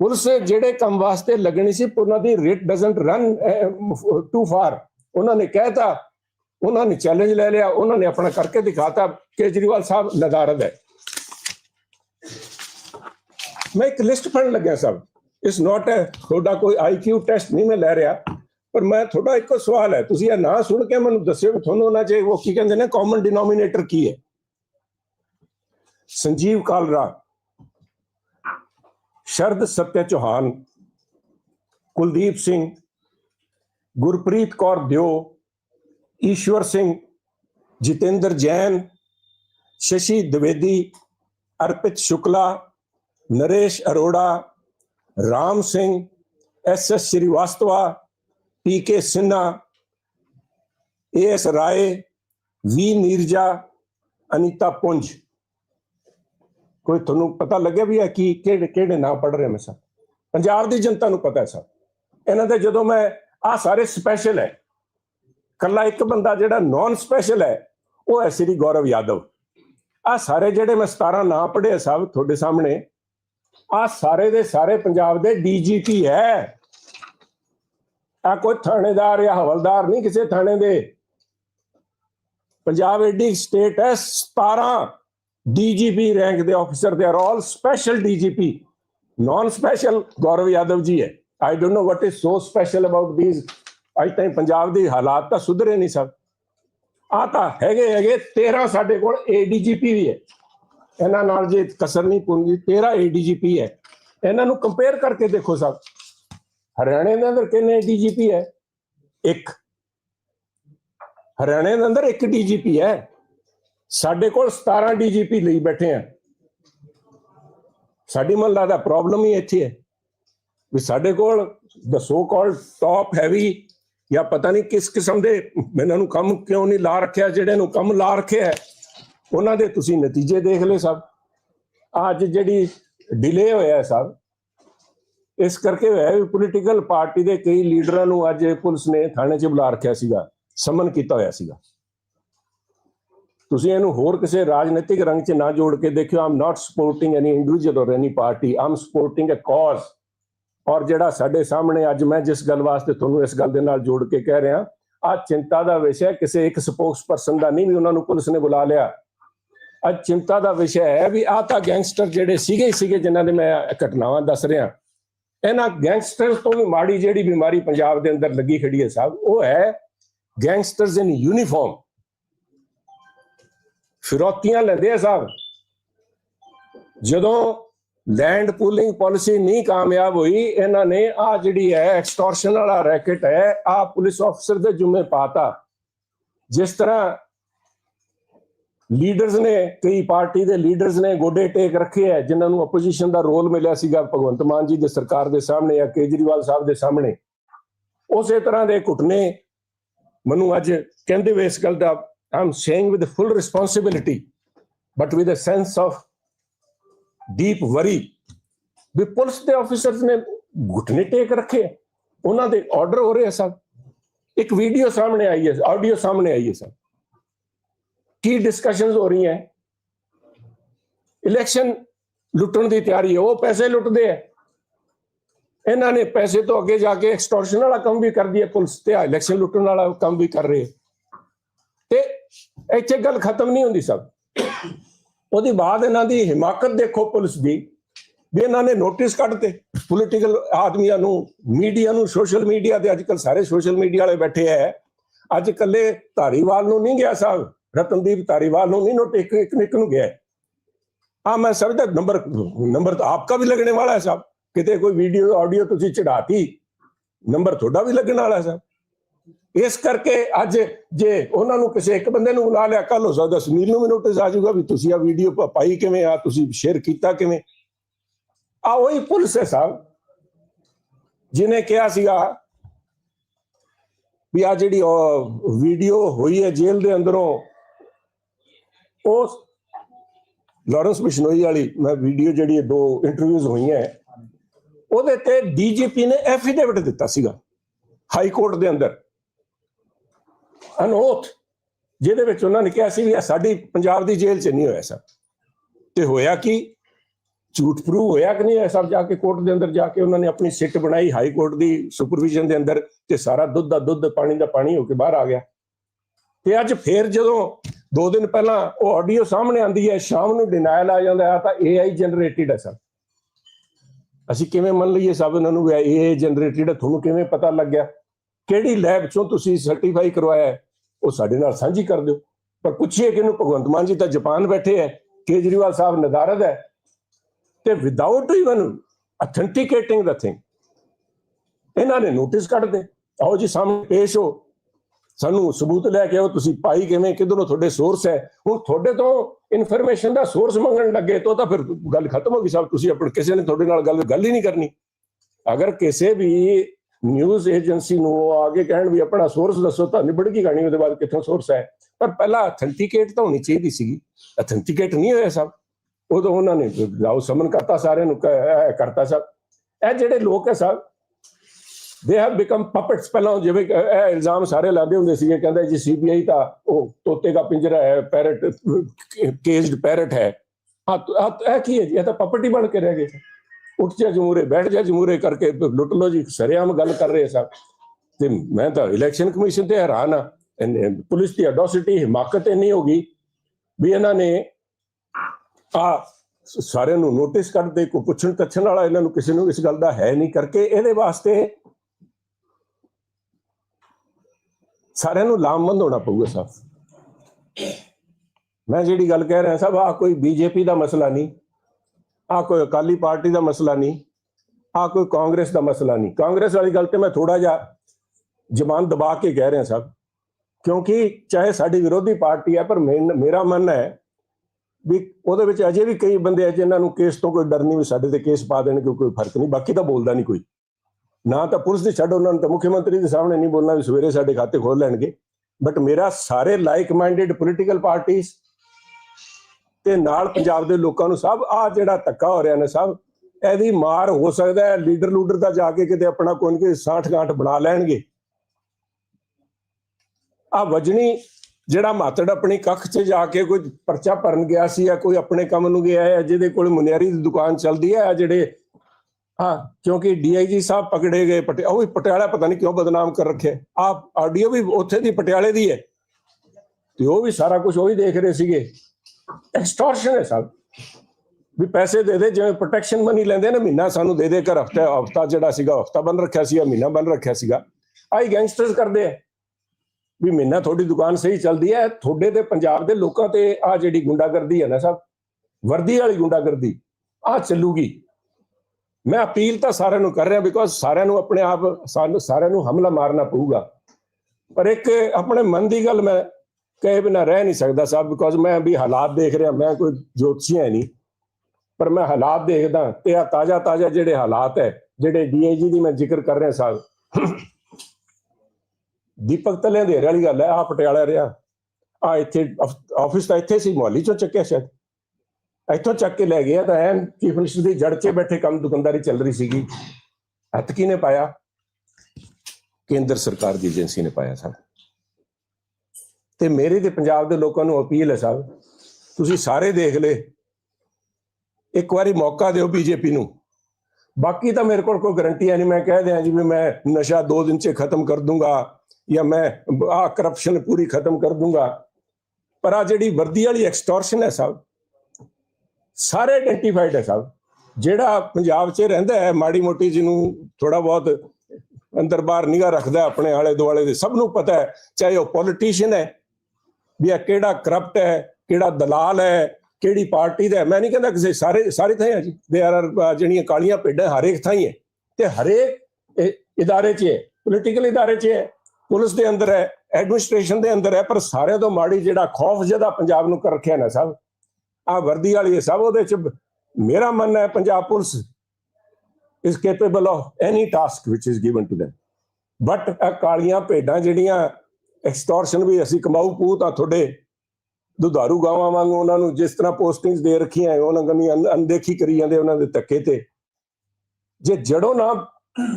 ਪੁਲਿਸ ਜਿਹੜੇ ਕੰਮ ਵਾਸਤੇ ਲੱਗਣੀ ਸੀ ਉਹਨਾਂ ਦੀ writ doesn't run too far ਉਹਨਾਂ ਨੇ ਕਹਿਤਾ, ਉਹਨਾਂ ਨੇ ਚੈਲੰਜ ਲੈ ਲਿਆ, ਉਹਨਾਂ ਨੇ ਆਪਣਾ ਕਰਕੇ ਦਿਖਾਤਾ, ਕੇਜਰੀਵਾਲ ਸਾਹਿਬ ਨਦਾਰਦ ਹੈ। ਮੈਂ ਇੱਕ ਲਿਸਟ ਫੜਨ ਲੱਗਿਆ ਸਾਹਿਬ ਇਸ ਨਾਟ ਹੈ ਤੁਹਾਡਾ ਕੋਈ ਆਈਕਿਊ ਟੈਸਟ ਨਹੀਂ ਮੈਂ ਲੈ ਰਿਹਾ, ਪਰ ਮੈਂ ਤੁਹਾਡਾ ਇੱਕੋ ਸਵਾਲ ਹੈ। ਤੁਸੀਂ ਇਹ ਨਾ ਸੁਣ ਕੇ ਮੈਨੂੰ ਦੱਸਿਓ ਤੁਹਾਨੂੰ ਉਹਨਾਂ ਚਾਹੀਏ ਉਹ ਕੀ ਕਹਿੰਦੇ ਨੇ ਕਾਮਨ ਡਿਨੋਮੀਨੇਟਰ ਕੀ ਹੈ? ਸੰਜੀਵ ਕਾਲਰਾ, ਸ਼ਰਦ ਸਤਿਆ Chauhan, Kuldeep Singh, Gurpreet Kaur Deo, Ishwar Singh, Jatinder Jain, Shashi Dwivedi, Arpit Shukla Naresh Arora, Ram Singh, S S Srivastava T K Sinha A S Rai, V Neerja, Anita Punj. ਕੋਈ ਤੁਹਾਨੂੰ ਪਤਾ ਲੱਗਿਆ ਵੀ ਆ ਕੀ, ਕਿਹੜੇ ਕਿਹੜੇ ਨਾਂ ਪੜ ਰਹੇ ਮੈਂ ਸਰ? ਪੰਜਾਬ ਦੀ ਜਨਤਾ ਨੂੰ ਪਤਾ ਹੈ ਸਰ। ਇਹਨਾਂ ਦੇ ਜਦੋਂ ਮੈਂ ਆ ਸਾਰੇ ਸਪੈਸ਼ਲ ਹੈ। ਕੱਲਾ ਇੱਕ ਬੰਦਾ ਜਿਹੜਾ ਨਾਨ ਸਪੈਸ਼ਲ ਹੈ, ਉਹ ਹੈ ਸ੍ਰੀ ਗੌਰਵ ਯਾਦਵ। ਆ ਸਾਰੇ ਜਿਹੜੇ ਮੈਂ 17 ਨਾਂ ਪੜ੍ਹੇ ਸਭ ਤੁਹਾਡੇ ਸਾਹਮਣੇ ਆ ਸਾਰੇ ਦੇ ਸਾਰੇ ਪੰਜਾਬ ਦੇ ਡੀਜੀਪੀ ਹੈ। ਆ ਕੋਈ ਥਾਣੇਦਾਰ ਜਾਂ ਹਵਲਦਾਰ ਨਹੀਂ ਕਿਸੇ ਥਾਣੇ ਦੇ। ਪੰਜਾਬ ਐਡੀ ਸਟੇਟ ਹੈ 17 ਡੀਜੀਪੀ ਰੈਂਕ ਦੇ officer they are all special DGP. Non special Gaurav Yadav ji ਹੈ। I don't know what is so special about this ਅੱਜ ਤਾਈਂ ਪੰਜਾਬ ਦੇ ਹਾਲਾਤ ਤਾਂ ਸੁਧਰੇ ਨਹੀਂ ਸਭ ਆ ਤਾਂ ਹੈਗੇ ਹੈਗੇ 13 ਸਾਡੇ ਕੋਲ ਏਡੀਜੀਪੀ ਵੀ ਹੈ। ਇਹਨਾਂ ਨਾਲ ਜੇ ਕਸਰ ਨਹੀਂ ਪੁੰਗੀ 13 ਏਡੀਜੀਪੀ ਹੈ। ਇਹਨਾਂ ਨੂੰ ਕੰਪੇਅਰ ਕਰਕੇ ਦੇਖੋ ਸਭ। ਹਰਿਆਣੇ ਦੇ ਅੰਦਰ ਕਿੰਨੇ ਡੀਜੀਪੀ ਹੈ? ਇੱਕ। ਹਰਿਆਣੇ ਦੇ ਅੰਦਰ ਇੱਕ ਡੀਜੀਪੀ ਹੈ। ਸਾਡੇ ਕੋਲ 17 ਡੀਜੀਪੀ ਲਈ ਬੈਠੇ ਆ। ਸਾਡੀ ਮਨ ਲੱਗਦਾ ਪ੍ਰੋਬਲਮ ਹੀ ਇੱਥੇ ਹੈ। ਵੀ ਸਾਡੇ ਕੋਲ the so called top heavy ਜਾਂ ਪਤਾ ਨਹੀਂ ਕਿਸ ਕਿਸਮ ਦੇ ਇਹਨਾਂ ਨੂੰ ਕੰਮ ਕਿਉਂ ਨਹੀਂ ਲਾ ਰੱਖਿਆ, ਜਿਹੜੇ ਨੂੰ ਕੰਮ ਲਾ ਰੱਖਿਆ ਹੈ। ਉਹਨਾਂ ਦੇ ਤੁਸੀਂ ਨਤੀਜੇ ਦੇਖ ਲਏ ਸਭ। ਅੱਜ ਜਿਹੜੀ ਡਿਲੇ ਹੋਇਆ ਹੈ ਸਭ, ਇਸ ਕਰਕੇ ਹੋਇਆ ਵੀ ਪੋਲੀਟੀਕਲ ਪਾਰਟੀ ਦੇ ਕਈ ਲੀਡਰਾਂ ਨੂੰ ਅੱਜ ਪੁਲਿਸ ਨੇ ਥਾਣੇ 'ਚ ਬੁਲਾ ਰੱਖਿਆ ਸੀਗਾ, ਸਮਨ ਕੀਤਾ ਹੋਇਆ ਸੀਗਾ। ਤੁਸੀਂ ਇਹਨੂੰ ਹੋਰ ਕਿਸੇ ਰਾਜਨੀਤਿਕ ਰੰਗ 'ਚ ਨਾ ਜੋੜ ਕੇ ਦੇਖਿਓ am not supporting any individual ਔਰ any party I'm supporting a cause ਔਰ ਜਿਹੜਾ ਸਾਡੇ ਸਾਹਮਣੇ ਅੱਜ ਮੈਂ ਜਿਸ ਗੱਲ ਵਾਸਤੇ ਤੁਹਾਨੂੰ ਇਸ ਗੱਲ ਦੇ ਨਾਲ ਜੋੜ ਕੇ ਕਹਿ ਰਿਹਾ ਆ ਚਿੰਤਾ ਦਾ ਵਿਸ਼ਾ ਕਿਸੇ ਇੱਕ ਸਪੋਕਸਪਰਸਨ ਦਾ ਨਹੀਂ ਵੀ ਉਹਨਾਂ ਨੂੰ ਪੁਲਿਸ ਨੇ ਬੁਲਾ ਲਿਆ। ਅੱਜ ਚਿੰਤਾ ਦਾ ਵਿਸ਼ਾ ਹੈ ਵੀ ਆਹ ਤਾਂ ਗੈਂਗਸਟਰ ਜਿਹੜੇ ਸੀਗੇ ਹੀ ਸੀਗੇ ਜਿਨ੍ਹਾਂ ਦੇ ਮੈਂ ਘਟਨਾਵਾਂ ਦੱਸ ਰਿਹਾ। ਇਹਨਾਂ ਗੈਂਗਸਟਰ ਤੋਂ ਵੀ ਮਾੜੀ ਜਿਹੜੀ ਬਿਮਾਰੀ ਪੰਜਾਬ ਦੇ ਅੰਦਰ ਲੱਗੀ ਖੜੀ ਹੈ ਸਾਹਿਬ, ਉਹ ਹੈ ਗੈਂਗਸਟਰਸ ਇਨ ਯੂਨੀਫਾਰਮ। ਫਿਰੌਤੀਆਂ ਲੈਂਦੇ ਆ ਸਾਹਿਬ। ਜਦੋਂ ਲੈਂਡ ਪੂਲਿੰਗ ਪਾਲਿਸੀ ਨਹੀਂ ਕਾਮਯਾਬ ਹੋਈ, ਇਹਨਾਂ ਨੇ ਆ ਜਿਹੜੀ ਹੈ ਐਕਸਟੋਰਸ਼ਨ ਵਾਲਾ ਰੈਕਟ ਹੈ ਆ ਪੁਲਿਸ ਆਫੀਸਰ ਦੇ ਜੁਮੇ ਪਾਤਾ। ਜਿਸ ਤਰ੍ਹਾਂ ਲੀਡਰਸ ਨੇ, ਕਈ ਪਾਰਟੀ ਦੇ ਲੀਡਰਸ ਨੇ ਗੋਡੇ ਟੇਕ ਰੱਖੇ ਹੈ ਜਿਨ੍ਹਾਂ ਨੂੰ ਆਪੋਜੀਸ਼ਨ ਦਾ ਰੋਲ ਮਿਲਿਆ ਸੀਗਾ ਭਗਵੰਤ ਮਾਨ ਜੀ ਦੇ ਸਰਕਾਰ ਦੇ ਸਾਹਮਣੇ ਜਾਂ ਕੇਜਰੀਵਾਲ ਸਾਹਿਬ ਦੇ ਸਾਹਮਣੇ। ਉਸੇ ਤਰ੍ਹਾਂ ਦੇ ਘੁਟਨੇ ਮੈਨੂੰ ਅੱਜ ਕਹਿੰਦੇ ਵੇ ਇਸ ਗੱਲ ਦਾ I'm saying with full responsibility but with a sense of deep worry we police ਦੇ ਆਫੀਸਰਸ ਨੇ ਘੁਟਨੇ ਟੇਕ ਰੱਖੇ ਉਹਨਾਂ ਦੇ ਆਰਡਰ ਹੋ ਰਹੇ ਸਭ। ਇੱਕ ਵੀਡੀਓ ਸਾਹਮਣੇ ਆਈ ਹੈ ਆਡੀਓ ਸਾਹਮਣੇ ਆਈ ਹੈ ਸਭ। ਕੀ ਡਿਸਕਸ਼ਨਸ ਹੋ ਰਹੀਆਂ ਇਲੈਕਸ਼ਨ ਲੁੱਟਣ ਦੀ ਤਿਆਰੀ ਹੈ, ਉਹ ਪੈਸੇ ਲੁੱਟਦੇ ਆ ਇਹਨਾਂ ਨੇ ਪੈਸੇ ਤੋਂ ਅੱਗੇ ਜਾ ਕੇ ਐਕਸਟੋਰਸ਼ਨ ਵਾਲਾ ਕੰਮ ਵੀ ਕਰਦੀ ਹੈ ਪੁਲਿਸ ਤੇ ਇਲੈਕਸ਼ਨ ਲੁੱਟਣ ਵਾਲਾ ਕੰਮ ਵੀ ਕਰ ਰਹੇ ਤੇ ਇੱਥੇ ਗੱਲ ਖਤਮ ਨਹੀਂ ਹੁੰਦੀ ਸਭ। ਉਹਦੀ ਬਾਅਦ ਇਹਨਾਂ ਦੀ ਹਿਮਾਕਤ ਦੇਖੋ ਪੁਲਿਸ ਦੀ, ਵੀ ਇਹਨਾਂ ਨੇ ਨੋਟਿਸ ਕੱਢਤੇ। ਪੋਲੀਟੀਕਲ ਆਦਮੀਆਂ ਨੂੰ ਮੀਡੀਆ ਨੂੰ ਸੋਸ਼ਲ ਮੀਡੀਆ ਤੇ ਅੱਜਕੱਲ ਸਾਰੇ ਸੋਸ਼ਲ ਮੀਡੀਆ ਵਾਲੇ ਬੈਠੇ ਐ ਅੱਜ ਕੱਲੇ ਧਾਰੀਵਾਲ ਨੂੰ ਨਹੀਂ ਗਿਆ ਸਾਹਿਬ। ਰਤਨਦੀਪ ਧਾਰੀਵਾਲ ਨੂੰ ਨਹੀਂ ਨੋਟ ਇੱਕ ਇੱਕ ਇੱਕ ਨੂੰ ਗਿਆ। ਆ ਮੈਂ ਸਮਝਦਾ ਨੰਬਰ ਨੰਬਰ ਤਾਂ ਆਪਕਾ ਵੀ ਲੱਗਣੇ ਵਾਲਾ ਹੈ ਸਾਹਿਬ ਕਿਤੇ ਕੋਈ ਵੀਡੀਓ, ਆਡੀਓ ਤੁਸੀਂ ਚੜਾਤੀ, ਨੰਬਰ ਤੁਹਾਡਾ ਵੀ ਲੱਗਣ ਵਾਲਾ ਸਾਹਿਬ ਇਸ ਕਰਕੇ ਅੱਜ ਜੇ ਉਹਨਾਂ ਨੂੰ ਕਿਸੇ ਇੱਕ ਬੰਦੇ ਨੂੰ ਬੁਲਾ ਲਿਆ ਕੱਲ ਹੋ ਸਕਦਾ ਸੁਨੀਲ ਨੂੰ ਵੀ ਨੋਟਿਸ ਆ ਜਾਊਗਾ ਵੀ ਤੁਸੀਂ ਆ ਵੀਡੀਓ ਪਾਈ ਕਿਵੇਂ ਆ, ਤੁਸੀਂ ਸ਼ੇਅਰ ਕੀਤਾ ਕਿਵੇਂ। ਆ ਉਹੀ ਪੁਲਿਸ ਹੈ ਸਾਹਿਬ ਜਿਹਨੇ ਕਿਹਾ ਸੀਗਾ ਵੀ ਆ ਜਿਹੜੀ ਵੀਡੀਓ ਹੋਈ ਹੈ ਜੇਲ੍ਹ ਦੇ ਅੰਦਰੋਂ ਉਹ ਲਾਰੈਂਸ ਬਿਸ਼ਨੋਈ ਵਾਲੀ ਮੈਂ ਵੀਡੀਓ ਜਿਹੜੀ ਦੋ ਇੰਟਰਵਿਊਜ਼ ਹੋਈਆਂ ਉਹਦੇ ਤੇ ਡੀਜੀਪੀ ਨੇ ਐਫੀਡੇਵਿਟ ਦਿੱਤਾ ਸੀਗਾ ਹਾਈ ਕੋਰਟ ਦੇ ਅੰਦਰ। ਅਨੋਥ, ਜਿਹਦੇ ਵਿੱਚ ਉਹਨਾਂ ਨੇ ਕਿਹਾ ਸੀ ਵੀ ਸਾਡੀ ਪੰਜਾਬ ਦੀ ਜੇਲ੍ਹ 'ਚ ਨਹੀਂ ਹੋਇਆ ਸਰ। ਤੇ ਹੋਇਆ ਕਿ? ਝੂਠ ਪ੍ਰੂਵ ਹੋਇਆ ਕਿ ਨਹੀਂ ਹੋਇਆ ਸਭ ਜਾ ਕੇ ਕੋਰਟ ਦੇ ਅੰਦਰ ਜਾ ਕੇ ਉਹਨਾਂ ਨੇ ਆਪਣੀ ਸਿੱਟ ਬਣਾਈ ਹਾਈ ਕੋਰਟ ਦੀ ਸੁਪਰਵਿਜ਼ਨ ਦੇ ਅੰਦਰ ਤੇ ਸਾਰਾ ਦੁੱਧ ਦਾ ਦੁੱਧ, ਪਾਣੀ ਦਾ ਪਾਣੀ ਹੋ ਕੇ ਬਾਹਰ ਆ ਗਿਆ। ਤੇ ਅੱਜ ਫੇਰ ਜਦੋਂ ਦੋ ਦਿਨ ਪਹਿਲਾਂ ਉਹ ਆਡੀਓ ਸਾਹਮਣੇ ਆਂਦੀ ਹੈ, ਸ਼ਾਮ ਨੂੰ ਡਿਨਾਇਲ ਆ ਜਾਂਦਾ ਹੈ, ਤਾਂ AI ਜਨਰੇਟਿਡ ਹੈ ਸਰ। ਅਸੀਂ ਕਿਵੇਂ ਮੰਨ ਲਈਏ ਸਭ ਇਹਨਾਂ ਨੂੰ ਵੀ AI ਜਨਰੇਟਿਡ ਹੈ, ਤੁਹਾਨੂੰ ਕਿਵੇਂ ਪਤਾ ਲੱਗਿਆ? ਕਿਹੜੀ ਲੈਬ ਚੋਂ ਤੁਸੀਂ ਸਰਟੀਫਾਈ ਕਰਵਾਇਆ ਉਹ ਸਾਡੇ ਨਾਲ ਸਾਂਝੀ ਕਰ ਦਿਓ। ਪਰ ਪੁੱਛੀਏ ਕਿ ਇਹਨੂੰ ਭਗਵੰਤ ਮਾਨ ਜੀ ਤਾਂ ਜਾਪਾਨ ਬੈਠੇ ਹੈ, ਕੇਜਰੀਵਾਲ ਸਾਹਿਬ ਨਦਾਰਦ ਹੈ। ਤੇ without even authenticating the thing ਇਹਨਾਂ ਨੇ ਨੋਟਿਸ ਕੱਢ ਦੇ ਆਓ ਜੀ, ਸਾਹਮਣੇ ਪੇਸ਼ ਹੋ। ਸਾਨੂੰ ਸਬੂਤ ਲੈ ਕੇ ਆਓ, ਤੁਸੀਂ ਪਾਈ ਕਿਵੇਂ, ਕਿਧਰੋਂ ਤੁਹਾਡੇ ਸੋਰਸ ਹੈ। ਹੁਣ ਤੁਹਾਡੇ ਤੋਂ ਇਨਫੋਰਮੇਸ਼ਨ ਦਾ ਸੋਰਸ ਮੰਗਣ ਲੱਗੇ ਤਾਂ ਤਾਂ ਫਿਰ ਗੱਲ ਖਤਮ ਹੋ ਗਈ ਸਾਹਿਬ ਤੁਸੀਂ ਆਪਣੇ ਕਿਸੇ ਨੇ ਤੁਹਾਡੇ ਨਾਲ ਗੱਲ ਗੱਲ ਹੀ ਨਹੀਂ ਕਰਨੀ। ਅਗਰ ਕਿਸੇ ਵੀ ਨਿਊਜ਼ ਏਜੰਸੀ ਨੂੰ ਉਹ ਆਗੇ ਕਹਿਣ ਵੀ ਆਪਣਾ ਸੋਰਸ ਦੱਸੋ, ਤਾਂ ਨਿਬੜ ਗਈ ਕਹਾਣੀ, ਉਹਦੇ ਬਾਅਦ ਕਿੱਥੋਂ ਸੋਰਸ ਹੈ। ਪਰ ਪਹਿਲਾਂ ਅਥੈਂਟੀਕੇਟ ਤਾਂ ਹੋਣੀ ਚਾਹੀਦੀ ਸੀਗੀ। ਅਥੈਂਟੀਕੇਟ ਨਹੀਂ ਹੋਇਆ ਸਾਹਿਬ ਉਦੋਂ ਉਹਨਾਂ ਨੇ ਲਾਓ, ਸਮਨ ਕਰਤਾ ਸਾਰਿਆਂ ਨੂੰ ਕਰਤਾ ਸਾਹਿਬ ਇਹ ਜਿਹੜੇ ਲੋਕ ਹੈ ਸਾਹਿਬ ਦੇ ਹੈਵ ਬਿਕਮ ਪਪਟਸ ਪਹਿਲਾਂ ਜਿਵੇਂ ਇਹ ਇਲਜ਼ਾਮ ਸਾਰੇ ਲਾਉਂਦੇ ਹੁੰਦੇ ਸੀਗੇ, ਕਹਿੰਦੇ ਜੀ ਸੀਬੀਆਈ ਤਾਂ ਉਹ ਤੋਤੇ ਦਾ ਪਿੰਜਰਾ ਹੈ ਪੈਰਟ ਕੇਜਡ ਪੈਰਟ ਹੈ। ਆ ਇਹ ਕੀ ਹੈ ਇਹ ਤਾਂ ਪਪਟ ਹੀ ਬਣ ਕੇ ਰਹਿ ਗਏ। ਉੱਠ ਜਾ ਜਮੂਰੇ, ਬੈਠ ਜਾ ਜਮੂਰੇ ਕਰਕੇ ਲੁੱਟ ਲੋ ਜੀ, ਸਰਿਆਮ ਗੱਲ ਕਰ ਰਹੇ ਸਭ। ਤੇ ਮੈਂ ਤਾਂ ਇਲੈਕਸ਼ਨ ਕਮਿਸ਼ਨ ਤੇ ਹੈਰਾਨ ਆ। ਪੁਲਿਸ ਦੀ ਅਡੋਸਿਟੀ ਹਿਮਾਕਤ ਇੰਨੀ ਹੋ ਗਈ ਵੀ ਇਹਨਾਂ ਨੇ ਆ ਸਾਰਿਆਂ ਨੂੰ ਨੋਟਿਸ ਕਰਦੇ, ਕੋਈ ਪੁੱਛਣ ਕੱਛਣ ਵਾਲਾ ਇਹਨਾਂ ਨੂੰ ਕਿਸੇ ਨੂੰ ਇਸ ਗੱਲ ਦਾ ਹੈ ਨਹੀਂ ਕਰਕੇ ਇਹਦੇ ਵਾਸਤੇ ਸਾਰਿਆਂ ਨੂੰ ਲਾਮਬੰਦ ਹੋਣਾ ਪਊਗਾ ਸਾਹਿਬ ਮੈਂ ਜਿਹੜੀ ਗੱਲ ਕਹਿ ਰਿਹਾ ਸਾਹਿਬ ਆ ਕੋਈ ਬੀਜੇਪੀ ਦਾ ਮਸਲਾ ਨਹੀਂ ਆ ਕੋਈ ਅਕਾਲੀ ਪਾਰਟੀ ਦਾ ਮਸਲਾ ਨਹੀਂ ਆ ਕੋਈ ਕਾਂਗਰਸ ਦਾ ਮਸਲਾ ਨਹੀਂ। ਕਾਂਗਰਸ ਵਾਲੀ ਗੱਲ ਤੇ ਮੈਂ ਥੋੜਾ ਜਿਹਾ ਜ਼ਬਾਨ ਦਬਾ ਕੇ ਕਹਿ ਰਿਹਾ ਸਾਹਿਬ ਕਿਉਂਕਿ ਚਾਹੇ ਸਾਡੀ ਵਿਰੋਧੀ ਪਾਰਟੀ ਹੈ, ਪਰ ਮੈਨ- ਮੇਰਾ ਮੰਨ ਹੈ ਵੀ ਉਹਦੇ ਵਿੱਚ ਅਜੇ ਵੀ ਕਈ ਬੰਦੇ ਆ ਜਿਨ੍ਹਾਂ ਨੂੰ ਕੇਸ ਤੋਂ ਕੋਈ ਡਰ ਨਹੀਂ ਵੀ ਸਾਡੇ ਤੇ ਕੇਸ ਪਾ ਦੇਣਗੇ, ਕੋਈ ਫ਼ਰਕ ਨਹੀਂ, ਬਾਕੀ ਤਾਂ ਬੋਲਦਾ ਨਹੀਂ ਕੋਈ। ਨਾ ਤਾਂ ਪੁਲਿਸ ਦੀ ਛੱਡ, ਉਹਨਾਂ ਨੂੰ ਤਾਂ ਮੁੱਖ ਮੰਤਰੀ ਦੇ ਸਾਹਮਣੇ ਨਹੀਂ ਬੋਲਣਾ ਵੀ ਸਵੇਰੇ ਸਾਡੇ ਖਾਤੇ ਖੋਲ ਲੈਣਗੇ। ਬਟ ਮੇਰਾ ਸਾਰੇ ਲਾਈਕ ਮਾਈਂਡਡ ਪੋਲੀਟੀਕਲ ਪਾਰਟੀਆਂ ਤੇ ਨਾਲ ਪੰਜਾਬ ਦੇ ਲੋਕਾਂ ਨੂੰ ਸਭ ਆ ਜਿਹੜਾ ਧੱਕਾ ਹੋ ਰਿਹਾ ਨੇ ਸਭ, ਇਹਦੀ ਮਾਰ ਹੋ ਸਕਦਾ ਹੈ, ਲੀਡਰ ਲੂਡਰ ਦਾ ਜਾ ਕੇ ਕਿਤੇ ਆਪਣਾ ਕੋਈ ਨਾ ਕੋਈ ਸਾਠ ਗਾਂਠ ਬਣਾ ਲੈਣਗੇ। ਆ ਵਜਣੀ ਜਿਹੜਾ ਮਾਤੜ ਆਪਣੀ ਕੱਖ 'ਚ ਜਾ ਕੇ ਕੋਈ ਪਰਚਾ ਭਰਨ ਗਿਆ ਸੀ ਜਾਂ ਕੋਈ ਆਪਣੇ ਕੰਮ ਨੂੰ ਗਿਆ ਹੈ, ਜਿਹਦੇ ਕੋਲ ਮੁਨਿਆਰੀ ਦੀ ਦੁਕਾਨ ਚੱਲਦੀ ਹੈ ਜਿਹੜੇ ਹਾਂ, ਕਿਉਂਕਿ ਡੀਆਈਜੀ ਸਾਹਿਬ ਪਕੜੇ ਗਏ ਪਟਿਆ, ਉਹ ਵੀ ਪਟਿਆਲਾ ਪਤਾ ਨਹੀਂ ਕਿਉਂ ਬਦਨਾਮ ਕਰ ਰੱਖਿਆ। ਆ ਆਡੀਓ ਵੀ ਉੱਥੇ ਦੀ ਪਟਿਆਲੇ ਦੀ ਹੈ। ਤੇ ਉਹ ਵੀ ਸਾਰਾ ਕੁਝ ਉਹ ਹੀ ਦੇਖ ਰਹੇ ਸੀਗੇ। ਐਕਸਟੋਰਸ਼ਨ ਹੈ ਸਾਹਿਬ ਵੀ ਪੈਸੇ ਦੇ ਦੇ, ਜਿਵੇਂ ਪ੍ਰੋਟੈਕਸ਼ਨ ਮਨੀ ਲੈਂਦੇ ਨੇ, ਮਹੀਨਾ ਸਾਨੂੰ ਦੇ ਦੇ ਕਰ ਹਫਤਾ ਹਫਤਾ ਜਿਹੜਾ ਸੀਗਾ, ਹਫਤਾ ਬੰਦ ਰੱਖਿਆ ਸੀਗਾ, ਮਹੀਨਾ ਬੰਦ ਰੱਖਿਆ ਸੀਗਾ। ਆਈ ਗੈਂਗਸਟਰਸ ਕਰਦੇ ਆ। ਵੀ ਮਹੀਨਾ ਤੁਹਾਡੀ ਦੁਕਾਨ ਸਹੀ ਚੱਲਦੀ ਹੈ, ਤੁਹਾਡੇ ਤੇ ਪੰਜਾਬ ਦੇ ਲੋਕਾਂ ਤੇ ਆ ਜਿਹੜੀ ਗੁੰਡਾਗਰਦੀ ਹੈ ਨਾ ਸਾਹਿਬ ਵਰਦੀ ਵਾਲੀ ਗੁੰਡਾਗਰਦੀ ਆ ਚੱਲੂਗੀ। ਮੈਂ ਅਪੀਲ ਤਾਂ ਸਾਰਿਆਂ ਨੂੰ ਕਰ ਰਿਹਾ ਬਿਕੋਜ਼ ਸਾਰਿਆਂ ਨੂੰ ਆਪਣੇ ਆਪ ਸਾਨੂੰ ਸਾਰਿਆਂ ਨੂੰ ਹਮਲਾ ਮਾਰਨਾ ਪਊਗਾ। ਪਰ ਇੱਕ ਆਪਣੇ ਮਨ ਦੀ ਗੱਲ ਮੈਂ ਕਹੇ ਬਿਨਾ ਰਹਿ ਨਹੀਂ ਸਕਦਾ ਸਾਹਿਬ ਬਿਕੋਜ਼ ਮੈਂ ਵੀ ਹਾਲਾਤ ਦੇਖ ਰਿਹਾ, ਮੈਂ ਕੋਈ ਜੋਤਸ਼ੀ ਹੈ ਨਹੀਂ। ਪਰ ਮੈਂ ਹਾਲਾਤ ਦੇਖਦਾ ਤੇ ਆ ਤਾਜ਼ਾ ਤਾਜ਼ਾ ਜਿਹੜੇ ਹਾਲਾਤ ਹੈ, ਜਿਹੜੇ ਡੀਆਈਜੀ ਦੀ ਮੈਂ ਜ਼ਿਕਰ ਕਰ ਰਿਹਾ ਸਾਹਿਬ। ਦੀਪਕ ਤਲੇ ਦੇ ਵਾਲੀ ਗੱਲ ਹੈ ਆ ਪਟਿਆਲਾ ਰਿਹਾ। ਆ ਇੱਥੇ ਆਫਿਸ ਤਾਂ ਇੱਥੇ ਸੀ, ਮੋਹਾਲੀ ਚੋਂ ਚੱਕਿਆ ਸ਼ਾਇਦ। ਇੱਥੋਂ ਚੱਕ ਕੇ ਲੈ ਗਿਆ ਤਾਂ ਐਨ ਚੀਫ ਮਿਨਿਸਟਰ ਦੀ ਜੜ 'ਚ ਬੈਠੇ ਕੰਮ ਦੁਕਾਨਦਾਰੀ ਚੱਲ ਰਹੀ ਸੀਗੀ। ਹੱਥ ਕੀ ਪਾਇਆ? ਕੇਂਦਰ ਸਰਕਾਰ ਦੀ ਏਜੰਸੀ ਨੇ ਪਾਇਆ ਸਾਹਿਬ ਤੇ ਮੇਰੇ ਤੇ ਪੰਜਾਬ ਦੇ ਲੋਕਾਂ ਨੂੰ ਅਪੀਲ ਹੈ ਸਾਹਿਬ, ਤੁਸੀਂ ਸਾਰੇ ਦੇਖ ਲੈ ਇੱਕ ਵਾਰੀ ਮੌਕਾ ਦਿਓ ਬੀਜੇਪੀ ਨੂੰ। ਬਾਕੀ ਤਾਂ ਮੇਰੇ ਕੋਲ ਕੋਈ ਗਰੰਟੀ ਨਹੀਂ। ਮੈਂ ਕਹਿ ਦਿਆਂ ਜੀ ਵੀ ਮੈਂ ਨਸ਼ਾ 2 ਦਿਨ 'ਚ ਖਤਮ ਕਰ ਦੂੰਗਾ ਜਾਂ ਮੈਂ ਆ ਕਰਪਸ਼ਨ ਪੂਰੀ ਖਤਮ ਕਰ ਦੂੰਗਾ। ਪਰ ਆ ਜਿਹੜੀ ਵਰਦੀ ਵਾਲੀ ਐਕਸਟੋਰਸ਼ਨ ਹੈ ਸਾਹਿਬ ਸਾਰੇ ਆਇਡੈਂਟੀਫਾਈਡ ਹੈ ਸਾਹਿਬ ਜਿਹੜਾ ਪੰਜਾਬ 'ਚ ਰਹਿੰਦਾ ਹੈ, ਮਾੜੀ ਮੋਟੀ ਜਿਹਨੂੰ ਥੋੜਾ ਬਹੁਤ ਅੰਦਰ ਬਾਹਰ ਨਿਗਾਹ ਰੱਖਦਾ ਆਪਣੇ ਆਲੇ ਦੁਆਲੇ ਦੇ ਸਭ ਨੂੰ ਪਤਾ ਹੈ, ਚਾਹੇ ਉਹ ਪੋਲੀਟੀਸ਼ੀਅਨ ਹੈ, ਵੀ ਇਹ ਕਿਹੜਾ ਕਰਪਟ ਹੈ, ਕਿਹੜਾ ਦਲਾਲ ਹੈ, ਕਿਹੜੀ ਪਾਰਟੀ ਦਾ ਮੈਂ ਨਹੀਂ ਕਹਿੰਦਾ ਕਿਸੇ ਸਾਰੇ ਸਾਰੇ ਥਾਂ ਹੈ ਜੀ। ਦੇ ਆਰ ਜਿਹੜੀਆਂ ਕਾਲੀਆਂ ਭੇਡਾਂ ਹਰੇਕ ਥਾਂ ਹੀ ਹੈ। ਤੇ ਹਰੇਕ ਇਦਾਰੇ 'ਚ ਹੈ ਪੋਲੀਟੀਕਲ ਇਦਾਰੇ 'ਚ ਹੈ ਪੁਲਿਸ ਦੇ ਅੰਦਰ ਹੈ ਐਡਮਿਨਿਸਟ੍ਰੇਸ਼ਨ ਦੇ ਅੰਦਰ ਹੈ, ਪਰ ਸਾਰਿਆਂ ਤੋਂ ਮਾੜੀ ਜਿਹੜਾ ਖੌਫ ਜਿਹਦਾ ਪੰਜਾਬ ਨੂੰ ਕਰ ਰੱਖਿਆ ਨਾ ਸਭ। ਆ ਵਰਦੀ ਵਾਲੀ ਹੈ ਸਭ ਉਹਦੇ 'ਚ ਮੇਰਾ ਮੰਨਣਾ ਹੈ Punjab police is capable of any task which is given to them. But ਇਹ ਕਾਲੀਆਂ ਭੇਡਾਂ ਜਿਹੜੀਆਂ ਐਕਸਟੋਰਸ਼ਨ ਵੀ ਅਸੀਂ ਕਮਾਊ ਪੂ ਤਾਂ ਤੁਹਾਡੇ ਦੁਧਾਰੂ ਗਾਵਾਂ ਵਾਂਗੂ ਉਹਨਾਂ ਨੂੰ ਜਿਸ ਤਰ੍ਹਾਂ ਪੋਸਟਿੰਗਸ ਦੇ ਰੱਖੀਆਂ ਹੈ, ਉਹਨਾਂ ਕੰਨੀ ਅਨਦੇਖੀ ਕਰੀ ਜਾਂਦੇ ਉਹਨਾਂ ਦੇ ਧੱਕੇ ਤੇ। ਜੇ ਜੜੋਂ ਨਾ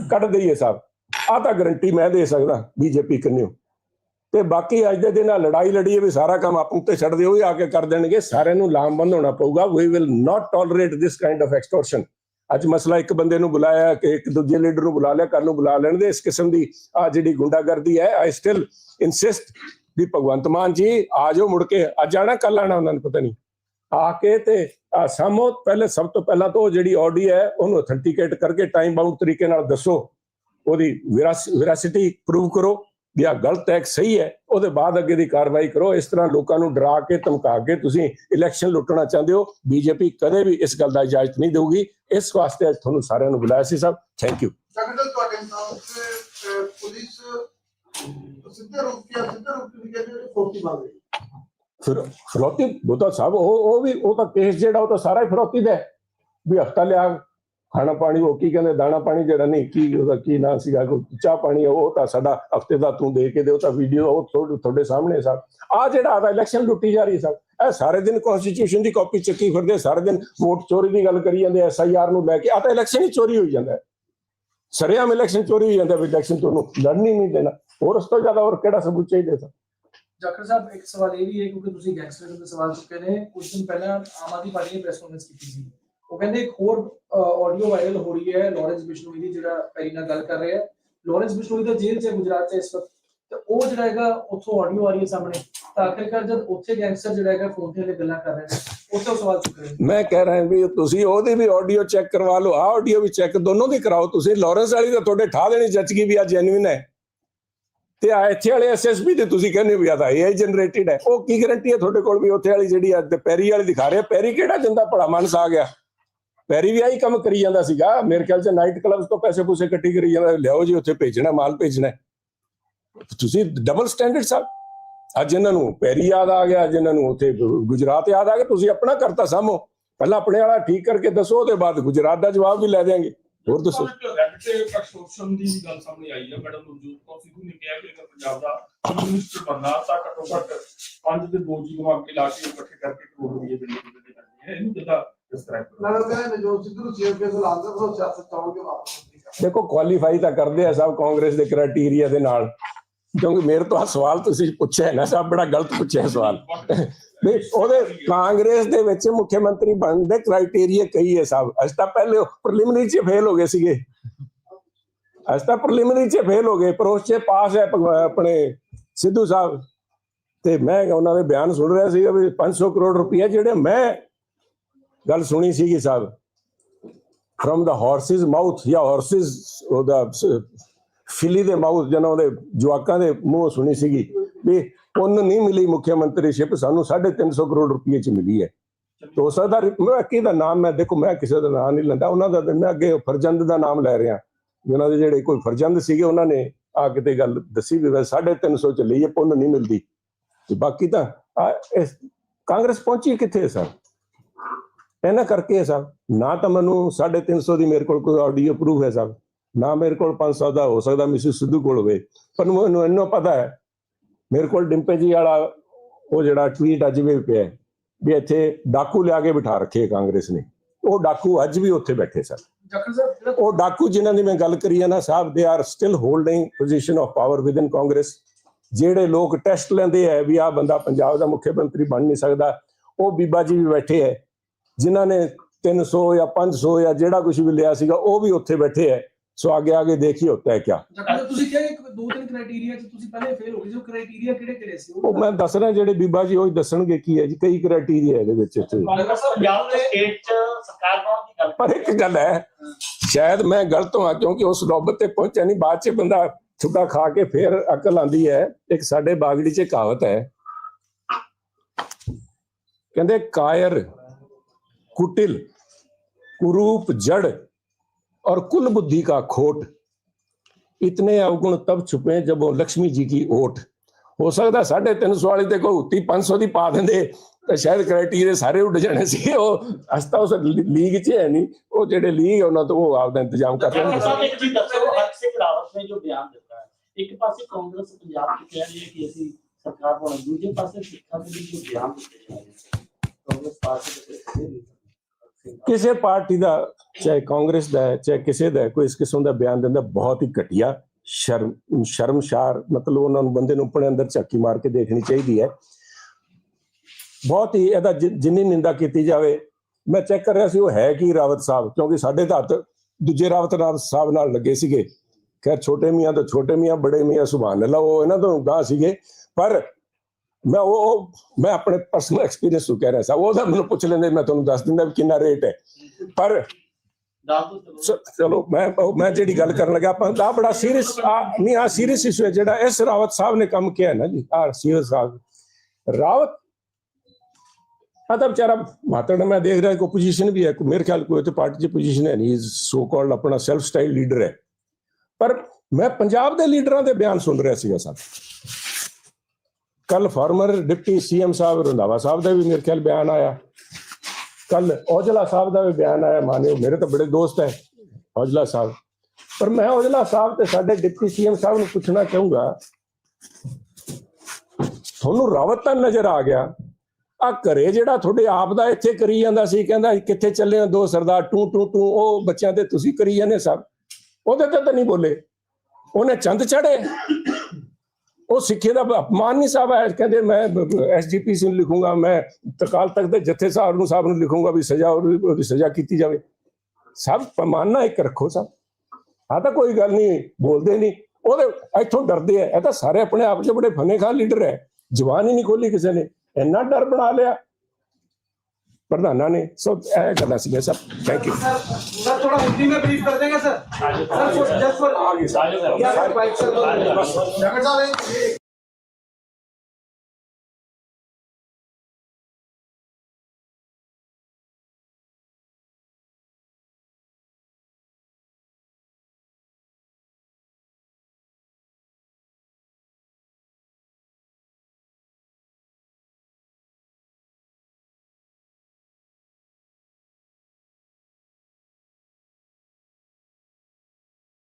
ਕੱਢ ਦਈਏ ਸਾਹਿਬ ਆ ਤਾਂ ਗਰੰਟੀ ਮੈਂ ਦੇ ਸਕਦਾ ਬੀਜੇਪੀ ਕੰਨਿਓ। ਤੇ ਬਾਕੀ ਅੱਜ ਦੇ ਦਿਨ ਆ ਲੜਾਈ ਲੜੀਏ ਵੀ ਸਾਰਾ ਕੰਮ ਆਪ ਉੱਤੇ ਛੱਡ ਦਿਓ ਹੀ ਆ ਕੇ ਕਰ ਦੇਣਗੇ। ਸਾਰਿਆਂ ਨੂੰ ਲਾਮਬੰਦ ਹੋਣਾ ਪਊਗਾ। We will not tolerate this kind of extortion ਅੱਜ ਮਸਲਾ ਇੱਕ ਬੰਦੇ ਨੂੰ ਬੁਲਾਇਆ, ਕਿ ਇੱਕ ਦੂਜੇ ਲੀਡਰ ਨੂੰ ਬੁਲਾ ਲਿਆ ਕੱਲ ਨੂੰ ਬੁਲਾ ਲੈਣ ਦੇ। ਇਸ ਕਿਸਮ ਦੀ ਆ ਜਿਹੜੀ ਗੁੰਡਾਗਰਦੀ ਹੈ ਆਈ ਸਟਿਲ ਇਨਸਿਸਟ ਵੀ ਭਗਵੰਤ ਮਾਨ ਜੀ, ਆ ਜਾਓ ਮੁੜ ਕੇ। ਅੱਜ ਆਣਾ ਕੱਲ ਆਣਾ, ਉਹਨਾਂ ਨੂੰ ਪਤਾ ਨਹੀਂ। ਆ ਕੇ ਤੇ ਆ ਸਾਮੋ ਪਹਿਲੇ, ਸਭ ਤੋਂ ਪਹਿਲਾਂ ਤਾਂ ਉਹ ਜਿਹੜੀ ਆਡੀ ਹੈ, ਉਹਨੂੰ ਅਥੈਂਟੀਕੇਟ ਕਰਕੇ ਟਾਈਮ ਬਾਉਂਡ ਤਰੀਕੇ ਨਾਲ ਦੱਸੋ। ਉਹਦੀ ਵਿਰਾਸਿਟੀ ਪ੍ਰੂਵ ਕਰੋ। ਵੀ ਆ ਗਲਤ ਹੈ ਸਹੀ ਹੈ ਉਹਦੇ ਬਾਅਦ ਅੱਗੇ ਦੀ ਕਾਰਵਾਈ ਕਰੋ ਇਸ ਤਰ੍ਹਾਂ ਲੋਕਾਂ ਨੂੰ ਡਰਾ ਕੇ ਧਮਕਾ ਕੇ ਤੁਸੀਂ ਇਲੈਕਸ਼ਨ ਲੁੱਟਣਾ ਚਾਹੁੰਦੇ ਹੋ ਬੀਜੇਪੀ ਕਦੇ ਵੀ ਇਸ ਗੱਲ ਦਾ ਇਜਾਜ਼ਤ ਨਹੀਂ ਦੇਊਗੀ। ਇਸ ਵਾਸਤੇ ਅੱਜ ਤੁਹਾਨੂੰ ਸਾਰਿਆਂ ਨੂੰ ਬੁਲਾਇਆ ਸੀ ਸਭ ਥੈਂਕ ਯੂ ਤੁਹਾਡੇ ਨਾਮ ਤੇ ਪੁਲਿਸ ਸਿੱਧੇ ਰੂਪ ਕਿਆ ਸਿੱਧੇ ਵਿੱਚ ਕਹਿੰਦੇ ਫੋਰਟੀ ਮੰਗ ਰਹੀ ਫਿਰ ਫਰੋਤੀ ਉਹ ਤਾਂ ਸਭ ਉਹ ਉਹ ਵੀ ਉਹ ਤਾਂ ਕੇਸ ਜਿਹੜਾ ਉਹ ਤਾਂ ਸਾਰਾ ਹੀ ਫਰੋਤੀ ਦਾ। ਵੀ ਹਫਤਾ ਲਿਆ ਖਾਣਾ ਪਾਣੀ, ਉਹ ਕੀ ਕਹਿੰਦੇ, ਦਾਣਾ ਪਾਣੀ ਜਿਹੜਾ ਨਹੀਂ, ਕੀ ਉਹਦਾ ਕੀ ਨਾਂ ਸੀਗਾ, ਕੋਈ ਚਾਹ ਪਾਣੀ, ਉਹ ਤਾਂ ਸਾਡਾ ਹਫ਼ਤੇ ਦਾ ਤੂੰ ਦੇ ਕੇ ਦੇ ਤਾਂ ਵੀਡੀਓ ਉਹ ਤੁਹਾਡੇ ਸਾਹਮਣੇ ਸਭ ਆ ਜਿਹੜਾ ਆਦਾ ਇਲੈਕਸ਼ਨ ਲੁੱਟੀ ਜਾ ਰਹੀ ਸਭ ਇਹ ਸਾਰੇ ਦਿਨ ਕਨਸਟੀਟਿਊਸ਼ਨ ਦੀ ਕਾਪੀ ਚੱਕੀ ਫਿਰਦੇ, ਸਾਰੇ ਦਿਨ ਵੋਟ ਚੋਰੀ ਦੀ ਗੱਲ ਕਰੀ ਜਾਂਦੇ ਐਸਆਈਆਰ ਨੂੰ ਲੈ ਕੇ ਆ ਤਾਂ ਇਲੈਕਸ਼ਨ ਹੀ ਚੋਰੀ ਹੋਈ ਜਾਂਦਾ। ਹੈ ਇਲੈਕਸ਼ਨ ਚੋਰੀ ਹੋਈ ਜਾਂਦਾ, ਵੀ ਇਲੈਕਸ਼ਨ ਤੁਹਾਨੂੰ ਲੜਨ ਹੀ ਨਹੀਂ ਦੇਣਾ। ਹੋਰ ਉਸ ਤੋਂ ਜ਼ਿਆਦਾ ਹੋਰ ਕਿਹੜਾ ਸਬੂਤ ਚਾਹੀਦਾ ਸਰ ਜਾਖੜ ਸਾਹਿਬ, ਇੱਕ ਸਵਾਲ ਇਹ ਵੀ ਹੈ, ਕਿਉਂਕਿ ਤੁਸੀਂ ਗੈਂਗਸਟਰ ਦੇ ਸਵਾਲ ਚੁੱਕੇ ਨੇ। ਕੁਝ ਦਿਨ ਪਹਿਲਾਂ ਆਮ ਆਦਮੀ ਪਾਰਟੀ ਨੇ ਪ੍ਰੈਸ ਕਾਨਫਰੰਸ ਕੀਤੀ ਸੀ। ਉਹ ਕਹਿੰਦੇ ਇੱਕ ਹੋਰ ਆਡੀਓ ਵਾਇਰਲ ਹੋ ਰਹੀ ਹੈ ਲਾਰੈਂਸ ਬਿਸ਼ਨੋਈ ਦੀ, ਜਿਹੜਾ ਪੈਰੀ ਨਾਲ ਗੱਲ ਕਰ ਰਿਹਾ ਹੈ। ਲਾਰੈਂਸ ਬਿਸ਼ਨੋਈ ਦਾ ਜੇਲ੍ਹ 'ਚ ਗੁਜਰਾਤ 'ਚ ਇਸ ਵਕਤ। ਤੇ ਉਹ ਜਿਹੜਾ ਹੈਗਾ, ਉੱਥੋਂ ਆਡੀਓ ਆ ਰਹੀ ਹੈ ਸਾਹਮਣੇ। ਤਾਂ ਆਖਿਰਕਾਰ ਜਦ ਉੱਥੇ ਗੈਂਗਸਟਰ ਜਿਹੜਾ ਹੈਗਾ ਫੋਨ ਤੇ ਹਲੇ ਗੱਲਾਂ ਕਰ ਰਹੇ ਨੇ। ਉੱਥੇ ਸਵਾਲ ਚੁੱਕ ਰਹੇ ਮੈਂ ਕਹਿ ਰਿਹਾ ਵੀ ਤੁਸੀਂ ਉਹਦੀ ਵੀ ਆਡੀਓ ਚੈੱਕ ਕਰਵਾ ਲਓ ਆ ਆਡੀਓ ਵੀ ਚੈੱਕ ਦੋਨੋਂ ਦੀ ਕਰਾਓ। ਤੁਸੀਂ ਲਾਰੈਂਸ ਵਾਲੀ ਤਾਂ ਤੁਹਾਡੇ ਠਾ ਦੇਣੀ ਜੱਜ ਵੀ ਆ ਜੈਨੂਇਨ ਹੈ। ਤੇ ਆ ਇੱਥੇ ਵਾਲੇ ਐਸਐਸਪੀ ਤੇ ਤੁਸੀਂ ਕਹਿੰਦੇ ਹੋ ਵੀ ਆ ਤਾਂ AI ਜਨਰੇਟਿਡ ਹੈ। ਉਹ ਕੀ ਗਾਰੰਟੀ ਹੈ ਤੁਹਾਡੇ ਕੋਲ ਵੀ ਉੱਥੇ ਵਾਲੀ ਜਿਹੜੀ ਆ ਪੈਰੀ ਵਾਲੀ ਦਿਖਾ ਰਿਹਾ। ਪੈਰੀ ਕਿਹੜਾ ਦਿੰਦਾ ਭਲਾ ਮਨਸ ਆ ਗਿਆ? ਪੈਰੀ ਵੀ ਆਹੀ ਕੰਮ ਕਰੀ ਜਾਂਦਾ ਸੀਗਾ। ਮੇਰੇ ਖਿਆਲ ਚ ਨਾਈਟ ਕਲੱਬਸ ਤੋਂ ਪੈਸੇ ਪੂਸੇ ਇਕੱਠੀ ਕਰੀ ਜਾਂਦਾ। ਲਿਆਓ ਜੀ, ਉੱਥੇ ਭੇਜਣਾ, ਮਾਲ ਭੇਜਣਾ। ਤੁਸੀਂ ਡਬਲ ਸਟੈਂਡਰਡ ਸਾਹਿਬ ਅੱਜ ਇਹਨਾਂ ਨੂੰ ਪੈਰੀ ਯਾਦ ਆ ਗਿਆ, ਅੱਜ ਇਹਨਾਂ ਨੂੰ ਉੱਥੇ ਗੁਜਰਾਤ ਯਾਦ ਆ ਗਿਆ। ਤੁਸੀਂ ਆਪਣਾ ਕਰਤਾ ਸਾਹਮੋ ਪਹਿਲਾਂ ਆਪਣੇ ਵਾਲਾ ਠੀਕ ਕਰਕੇ ਦੱਸੋ, ਉਹਦੇ ਬਾਅਦ ਗੁਜਰਾਤ ਦਾ ਜਵਾਬ ਵੀ ਲੈ ਦੇਾਂਗੇ ਹੋਰ ਦੱਸੋ। ਰੈਡ ਦੀ ਗੱਲ ਸਾਹਮਣੇ ਆਈ ਹੈ, ਮੈਡਮ ਮਨਜੂਰ ਕੌਰ ਸਿੱਧੂ ਨੇ ਕਿਹਾ ਕਿ ਅਗਰ ਪੰਜਾਬ ਦਾ ਮਿਨਿਸਟਰ ਬਣਨਾ, ਤਾਂ ਘੱਟੋ ਘੱਟ ਪੰਜ ਦੇ ਦੋ ਜੀ ਕੇ ਲਾ ਕੇ ਇਕੱਠੇ ਕਰਕੇ ਕਰੋੜ ਰੁਪਏ ਦੇ ਦੇ ਦੇ ਇਹਨੂੰ ਕਿੱਦਾਂ ਡਿਸਕ੍ਰਾਈਬ ਕਰੋ ਲੜਨ ਕਹਿੰਦੇ ਨੇ ਸਿੱਧੂ ਨੂੰ ਸੀਐਮ ਕੇ ਸੁਲਾਲ ਦਾ ਉਹ ਸਿਆਸਤ ਚਾਹੋਗੇ ਵਾਪਸ ਦੇਖੋ ਕੁਆਲੀਫਾਈ ਤਾਂ ਕਰਦੇ ਆ ਸਭ ਕਾਂਗਰਸ ਦੇ ਕ੍ਰਾਈਟੇਰੀਆ ਦੇ ਨਾਲ। ਕਿਉਂਕਿ ਮੇਰੇ ਤੋਂ ਆ ਸਵਾਲ ਤੁਸੀਂ ਪੁੱਛਿਆ ਨਾ, ਸਭ ਬੜਾ ਗਲਤ ਪੁੱਛਿਆ ਸਵਾਲ। ਵੀ ਉਹਦੇ ਕਾਂਗਰਸ ਦੇ ਵਿੱਚ ਮੁੱਖ ਮੰਤਰੀ ਬਣਨ ਦੇ ਕ੍ਰਾਈਟੇਰੀਆ ਕਈ ਹੈ ਸਭ। ਅਸੀਂ ਤਾਂ ਪਹਿਲੇ ਪ੍ਰੀਲਿਮਿਨਰੀ 'ਚ ਫੇਲ ਹੋ ਗਏ ਸੀਗੇ। ਅਸੀਂ ਤਾਂ ਪ੍ਰੀਲਿਮਿਨਰੀ 'ਚ ਫੇਲ ਹੋ ਗਏ ਪਰ ਉਸ 'ਚ ਪਾਸ ਹੈ ਆਪਣੇ ਸਿੱਧੂ ਸਾਹਿਬ। ਤੇ ਮੈਂ ਉਹਨਾਂ ਦੇ ਬਿਆਨ ਸੁਣ ਰਿਹਾ ਸੀਗਾ ਵੀ 500 ਕਰੋੜ ਰੁਪਇਆ ਜਿਹੜੇ ਮੈਂ ਗੱਲ ਸੁਣੀ ਸੀਗੀ ਸਾਹਿਬ। ਫਰਮ ਦਾ ਹਾਰਸਿਸ ਮਾਊਥ ਜਾਂ ਹਾਰਸਿਸ ਉਹਦਾ ਫਿਲੀ ਦੇ ਮਾਊਥ ਜਨਾਂ ਉਹਦੇ ਜਵਾਕਾਂ ਦੇ ਮੂੰਹ ਸੁਣੀ ਸੀਗੀ ਵੀ ਉਹਨੂੰ ਨਹੀਂ ਮਿਲੀ ਮੁੱਖ ਮੰਤਰੀ ਸ਼ਿਪ, ਸਾਨੂੰ 350 ਕਰੋੜ ਰੁਪਏ ਚ ਮਿਲੀ ਹੈ। ਤੋ ਸਕਦਾ ਮੈਂ ਕਿਹਦਾ ਨਾਮ ਮੈਂ, ਦੇਖੋ ਮੈਂ ਕਿਸੇ ਦਾ ਨਾਮ ਨਹੀਂ ਲੈਂਦਾ, ਉਹਨਾਂ ਦਾ ਮੈਂ ਅੱਗੇ ਫਰਜੰਦ ਦਾ ਨਾਮ ਲੈ ਰਿਹਾ। ਉਹਨਾਂ ਦੇ ਜਿਹੜੇ ਕੋਈ ਫਰਜੰਦ ਸੀਗੇ, ਉਹਨਾਂ ਨੇ ਆ ਕਿਤੇ ਗੱਲ ਦੱਸੀ ਵੀ ਵੈਸੇ 350 ਚ ਲਈਏ ਪੁੰਨ ਨਹੀਂ ਮਿਲਦੀ। ਤੇ ਬਾਕੀ ਤਾਂ ਇਸ ਕਾਂਗਰਸ ਪਹੁੰਚੀ ਕਿੱਥੇ ਸਰ? ਇਹਨਾਂ ਕਰਕੇ ਹੈ ਸਾਹਿਬ ਨਾ ਤਾਂ ਮੈਨੂੰ 350 ਦੀ ਮੇਰੇ ਕੋਲ ਕੋਈ ਆਡੀਓ ਪ੍ਰੂਫ ਹੈ ਸਾਹਿਬ ਨਾ ਮੇਰੇ ਕੋਲ 500 ਦਾ ਹੋ ਸਕਦਾ ਮਿਸਿਸ ਸਿੱਧੂ ਕੋਲ ਹੋਵੇ। ਪਰ ਮੈਨੂੰ ਇੰਨਾ ਪਤਾ ਹੈ। ਮੇਰੇ ਕੋਲ ਡਿੰਪੇ ਜੀ ਵਾਲਾ ਉਹ ਜਿਹੜਾ ਟਵੀਟ ਅੱਜ ਵੀ ਪਿਆ ਹੈ, ਵੀ ਇੱਥੇ ਡਾਕੂ ਲਿਆ ਕੇ ਬਿਠਾ ਰੱਖੇ ਕਾਂਗਰਸ ਨੇ। ਉਹ ਡਾਕੂ ਅੱਜ ਵੀ ਉੱਥੇ ਬੈਠੇ ਸਨ ਜਿਹੜਾ ਉਹ ਡਾਕੂ ਜਿਨ੍ਹਾਂ ਦੀ ਮੈਂ ਗੱਲ ਕਰੀ ਹੈ ਨਾ ਸਾਹਿਬ they are still holding position of power within Congress. ਜਿਹੜੇ ਲੋਕ ਟੈਸਟ ਲੈਂਦੇ ਹੈ ਵੀ ਆ ਬੰਦਾ ਪੰਜਾਬ ਦਾ ਮੁੱਖ ਮੰਤਰੀ ਬਣ ਨਹੀਂ ਸਕਦਾ ਉਹ ਬੀਬਾ ਜੀ ਵੀ ਬੈਠੇ ਹੈ ਜਿਨ੍ਹਾਂ ਨੇ 300 ਜਾਂ 500 ਜਾਂ ਜਿਹੜਾ ਕੁਝ ਵੀ ਲਿਆ ਸੀਗਾ ਉਹ ਵੀ ਉੱਥੇ ਬੈਠੇ ਹੈ ਸੋ ਅੱਗੇ ਅੱਗੇ ਦੇਖੀ ਹੁੰਦਾ ਹੈ ਕਿਆ। ਤੁਸੀਂ ਕਿਹਾ ਕਿ ਦੋ ਤਿੰਨ ਕ੍ਰਾਈਟੇਰੀਆ ਚ ਤੁਸੀਂ ਪਹਿਲੇ ਫੇਲ ਹੋ ਗਏ ਜੋ ਕ੍ਰਾਈਟੇਰੀਆ ਕਿਹੜੇ ਕਿਹੜੇ ਸੀ? ਉਹ ਮੈਂ ਦੱਸ ਰਿਹਾ ਜਿਹੜੇ ਬੀਬਾ ਜੀ ਉਹ ਦੱਸਣਗੇ ਕੀ ਹੈ ਜੀ ਕਈ ਕ੍ਰਾਈਟੇਰੀਆ ਇਹਦੇ ਵਿੱਚ ਇੱਥੇ। ਪੰਜਾਬ ਦੇ ਸਟੇਟ ਚ ਸਰਕਾਰ ਬਣਾਉਣ ਦੀ ਗੱਲ ਪਰ ਇੱਕ ਗੱਲ ਹੈ ਸ਼ਾਇਦ ਮੈਂ ਗਲਤ ਹਾਂ ਕਿਉਂਕਿ ਉਸ ਨੌਬਤ ਤੇ ਪਹੁੰਚਿਆ ਨਹੀਂ ਬਾਅਦ ਚ ਬੰਦਾ ਛੁੱਟਾ ਖਾ ਕੇ ਫੇਰ ਅਕਲ ਆਂਦੀ ਹੈ ਇੱਕ ਸਾਡੇ ਬਾਗੜੀ ਚ ਕਹਾਵਤ ਹੈ ਕਹਿੰਦੇ ਕਾਇਰ ਕੁਟਿਲ कुरूप जड़ और कुल बुद्धि का खोट इतने अवगुण तब छुपे जब वो लक्ष्मी जी की ओट ਹੋ ਸਕਦਾ 350 ਵਾਲੀ ਤੇ ਕੋਈ ਉੱਤੀ 500 ਦੀ ਪਾ ਦਿੰਦੇ ਤਾਂ ਸ਼ਾਇਦ ਕ੍ਰਾਈਟੇਰੀਆ ਸਾਰੇ ਉੱਡ ਜਾਣੇ ਸੀ ਉਹ ਅਸਤਾ ਉਸ ਲੀਗ 'ਚ ਹੈ ਨਹੀਂ ਉਹ ਜਿਹੜੇ ਲੀਗ ਉਹਨਾਂ ਤੋਂ ਉਹ ਆਪਦਾ ਇੰਤਜ਼ਾਮ ਕਰ ਡਾਕਟਰ ਲੈਣਗੇ ਸਾਹਿਬ ਇੱਕ ਚੀਜ਼ ਦੱਸੋ ਹਰਕ ਸਿੰਘ ਰਾਵਤ ਨੇ ਜੋ ਬਿਆਨ ਦਿੱਤਾ ਹੈ ਇੱਕ ਪਾਸੇ ਕਾਂਗਰਸ ਪੰਜਾਬ ਚ ਕਹਿ ਰਹੀ ਹੈ ਕਿ ਅਸੀਂ ਸਰਕਾਰ ਬਣਾਉਣੀ ਦੂਜੇ ਪਾਸੇ ਸਿੱਖਾਂ ਦੇ ਵੀ ਜੋ ਬਿਆਨ ਦਿੱਤੇ ਜਾ ਰਹੇ ਨੇ ਕਾਂਗਰਸ ਪਾਰਟੀ ਦੇ ਕਿਸੇ ਪਾਰਟੀ ਦਾ, ਚਾਹੇ ਕਾਂਗਰਸ ਦਾ ਹੈ, ਚਾਹੇ ਕਿਸੇ ਦਾ ਕੋਈ ਇਸ ਕਿਸਮ ਦਾ ਬਿਆਨ ਦਿੰਦਾ, ਬਹੁਤ ਹੀ ਘਟੀਆ ਸ਼ਰਮ, ਸ਼ਰਮਸ਼ਾਰ, ਮਤਲਬ ਉਹਨਾਂ ਨੂੰ ਬੰਦੇ ਨੂੰ ਆਪਣੇ ਅੰਦਰ ਝਾਕੀ ਮਾਰ ਕੇ ਦੇਖਣੀ ਚਾਹੀਦੀ ਹੈ। ਬਹੁਤ ਹੀ ਇਹਦਾ ਜਿ- ਜਿੰਨੀ ਨਿੰਦਾ ਕੀਤੀ ਜਾਵੇ, ਮੈਂ ਚੈੱਕ ਕਰ ਰਿਹਾ ਸੀ, ਉਹ ਹੈ ਕੀ ਰਾਵਤ ਸਾਹਿਬ? ਕਿਉਂਕਿ ਸਾਡੇ ਤਾਂ ਦੂਜੇ ਰਾਵਤ ਰਾਵਤ ਸਾਹਿਬ ਨਾਲ ਲੱਗੇ ਸੀਗੇ। ਖੈਰ, ਛੋਟੇ ਮੀਆਂ ਤਾਂ ਛੋਟੇ ਮੀਆਂ, ਬੜੇ ਮੀਆਂ, ਸੁਭਾਨ ਅੱਲਾ, ਉਹ ਇਹਨਾਂ ਤੋਂ ਗਾਹ ਸੀਗੇ। ਪਰ ਮੈਂ ਉਹ ਮੈਂ ਆਪਣੇ ਪਰਸਨਲ ਐਕਸਪੀਰੀਅੰਸ ਤੋਂ ਕਹਿ ਰਿਹਾ ਸੀ। ਉਹਦਾ ਮੈਨੂੰ ਪੁੱਛ ਲੈਂਦੇ ਮੈਂ ਤੁਹਾਨੂੰ ਦੱਸ ਦਿੰਦਾ ਵੀ ਕਿੰਨਾ ਰੇਟ ਹੈ। ਪਰ ਚਲੋ। ਮੈਂ ਮੈਂ ਜਿਹੜੀ ਗੱਲ ਕਰਨ ਲੱਗਾ ਆਪਾਂ ਦਾ ਬੜਾ ਸੀਰੀਅਸ ਨਹੀਂ ਆ ਸੀਰੀਅਸ ਇਸ਼ੂ ਹੈ ਜਿਹੜਾ ਇਸ ਰਾਵਤ ਸਾਹਿਬ ਨੇ ਕੰਮ ਕੀਤਾ ਨਾ ਜੀ ਆ ਸੀਰੀਅਸ ਸਾਹਿਬ। ਰਾਵਤ ਆ ਤਾਂ ਵਿਚਾਰਾ ਮਾਤੜ ਮੈਂ ਦੇਖ ਰਿਹਾ ਕਿ ਪੋਜੀਸ਼ਨ ਵੀ ਹੈ ਕੋਈ ਮੇਰੇ ਖਿਆਲ ਕੋਈ ਤੇ ਪਾਰਟੀ ਚ ਪੋਜੀਸ਼ਨ ਹੈ ਨਹੀਂ ਸੋ ਕਾਲਡ ਆਪਣਾ ਸੈਲਫ ਸਟਾਈਲ ਲੀਡਰ ਹੈ। ਪਰ ਮੈਂ ਪੰਜਾਬ ਦੇ ਲੀਡਰਾਂ ਦੇ ਬਿਆਨ ਸੁਣ ਰਿਹਾ ਸੀਗਾ ਸਾਹਿਬ ਕੱਲ ਫਾਰਮਰ ਡਿਪਟੀ ਸੀਐਮ ਸਾਹਿਬ ਰੰਧਾਵਾ ਸਾਹਿਬ ਦਾ ਵੀ ਮੇਰੇ ਖਿਆਲ ਬਿਆਨ ਆਇਆ। ਕੱਲ ਔਜਲਾ ਸਾਹਿਬ ਦਾ ਵੀ ਬਿਆਨ ਆਇਆ ਮਾਨਿਓ ਮੇਰੇ ਤਾਂ ਬੜੇ ਦੋਸਤ ਹੈ ਔਜਲਾ ਸਾਹਿਬ। ਪਰ ਮੈਂ ਔਜਲਾ ਸਾਹਿਬ ਤੇ ਸਾਡੇ ਡਿਪਟੀ ਸੀਐਮ ਸਾਹਿਬ ਨੂੰ ਪੁੱਛਣਾ ਚਾਹੂੰਗਾ, ਤੁਹਾਨੂੰ ਰਾਵਤ ਤਾਂ ਨਜ਼ਰ ਆ ਗਿਆ। ਆ ਘਰੇ ਜਿਹੜਾ ਤੁਹਾਡੇ ਆਪ ਦਾ ਇੱਥੇ ਕਰੀ ਜਾਂਦਾ ਸੀ, ਕਹਿੰਦਾ ਕਿੱਥੇ ਚੱਲੇ ਹੋ, ਦੋ ਸਰਦਾਰ ਟੂ ਟੂ ਟੂ, ਉਹ ਬੱਚਿਆਂ ਤੇ ਤੁਸੀਂ ਕਰੀ ਜਾਂਦੇ ਸਭ। ਉਹਦੇ ਤੇ ਤਾਂ ਨਹੀਂ ਬੋਲੇ। ਉਹਨੇ ਚੰਦ ਚੜੇ ਉਹ ਸਿੱਖੇ ਦਾ ਅਪਮਾਨ ਨਹੀਂ ਸਾਹਿਬ ਹੈ ਕਹਿੰਦੇ ਮੈਂ ਐਸਜੀਪੀਸੀ ਨੂੰ ਲਿਖੂੰਗਾ, ਮੈਂ ਤਕਾਲ ਤੱਕ ਦੇ ਜੱਥੇ ਸਾਹਿਬ ਨੂੰ ਸਾਹਿਬ ਨੂੰ ਲਿਖੂੰਗਾ ਵੀ ਸਜ਼ਾ ਉਹਦੀ ਉਹਦੀ ਸਜ਼ਾ ਕੀਤੀ ਜਾਵੇ। ਸਭ ਪਮਾਨਾ ਇੱਕ ਰੱਖੋ ਸਭ। ਆ ਤਾਂ ਕੋਈ ਗੱਲ ਨਹੀਂ, ਬੋਲਦੇ ਨਹੀਂ। ਉਹਦੇ ਇੱਥੋਂ ਡਰਦੇ ਆ। ਇਹ ਤਾਂ ਸਾਰੇ ਆਪਣੇ ਆਪ 'ਚ ਬੜੇ ਫਨੇ ਖਾਨ ਲੀਡਰ ਹੈ ਜਵਾਨ ਹੀ ਨਹੀਂ ਖੋਲੀ ਕਿਸੇ ਨੇ। ਇੰਨਾ ਡਰ ਬਣਾ ਲਿਆ। ਪ੍ਰਧਾਨਾਂ ਨੇ ਸੋ ਇਹ ਗੱਲਾਂ ਸੀ ਸਭ ਥੈਂਕ ਯੂ ਸਰ ਥੋੜਾ ਹਿੰਦੀ ਵਿੱਚ ਬਰੀਫ ਕਰ ਦੇਂਗੇ ਸਰ। ਸਰ ਜਸਟ ਫॉर ਆਗੇ ਸਾਰੇ ਸਰ ਬਾਈਕ ਸਰ ਡਾਕਟਰ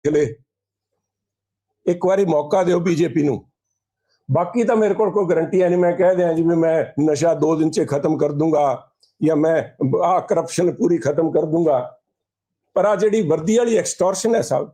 ਇਹ ਇੱਕ ਵਾਰੀ ਮੌਕਾ ਦਿਓ ਬੀਜੇਪੀ ਨੂੰ। ਬਾਕੀ ਤਾਂ ਮੇਰੇ ਕੋਲ ਕੋਈ ਗਰੰਟੀ ਹੈ ਨਹੀਂ। ਮੈਂ ਕਹਿ ਦਿਆਂ ਜੀ ਵੀ ਮੈਂ ਨਸ਼ਾ 2 ਦਿਨ 'ਚ ਖਤਮ ਕਰ ਦੂੰਗਾ ਜਾਂ ਮੈਂ ਆ ਕਰਪਸ਼ਨ ਪੂਰੀ ਖਤਮ ਕਰ ਦੂੰਗਾ। ਪਰ ਆ ਜਿਹੜੀ ਵਰਦੀ ਵਾਲੀ ਐਕਸਟੋਰਸ਼ਨ ਹੈ ਸਾਹਿਬ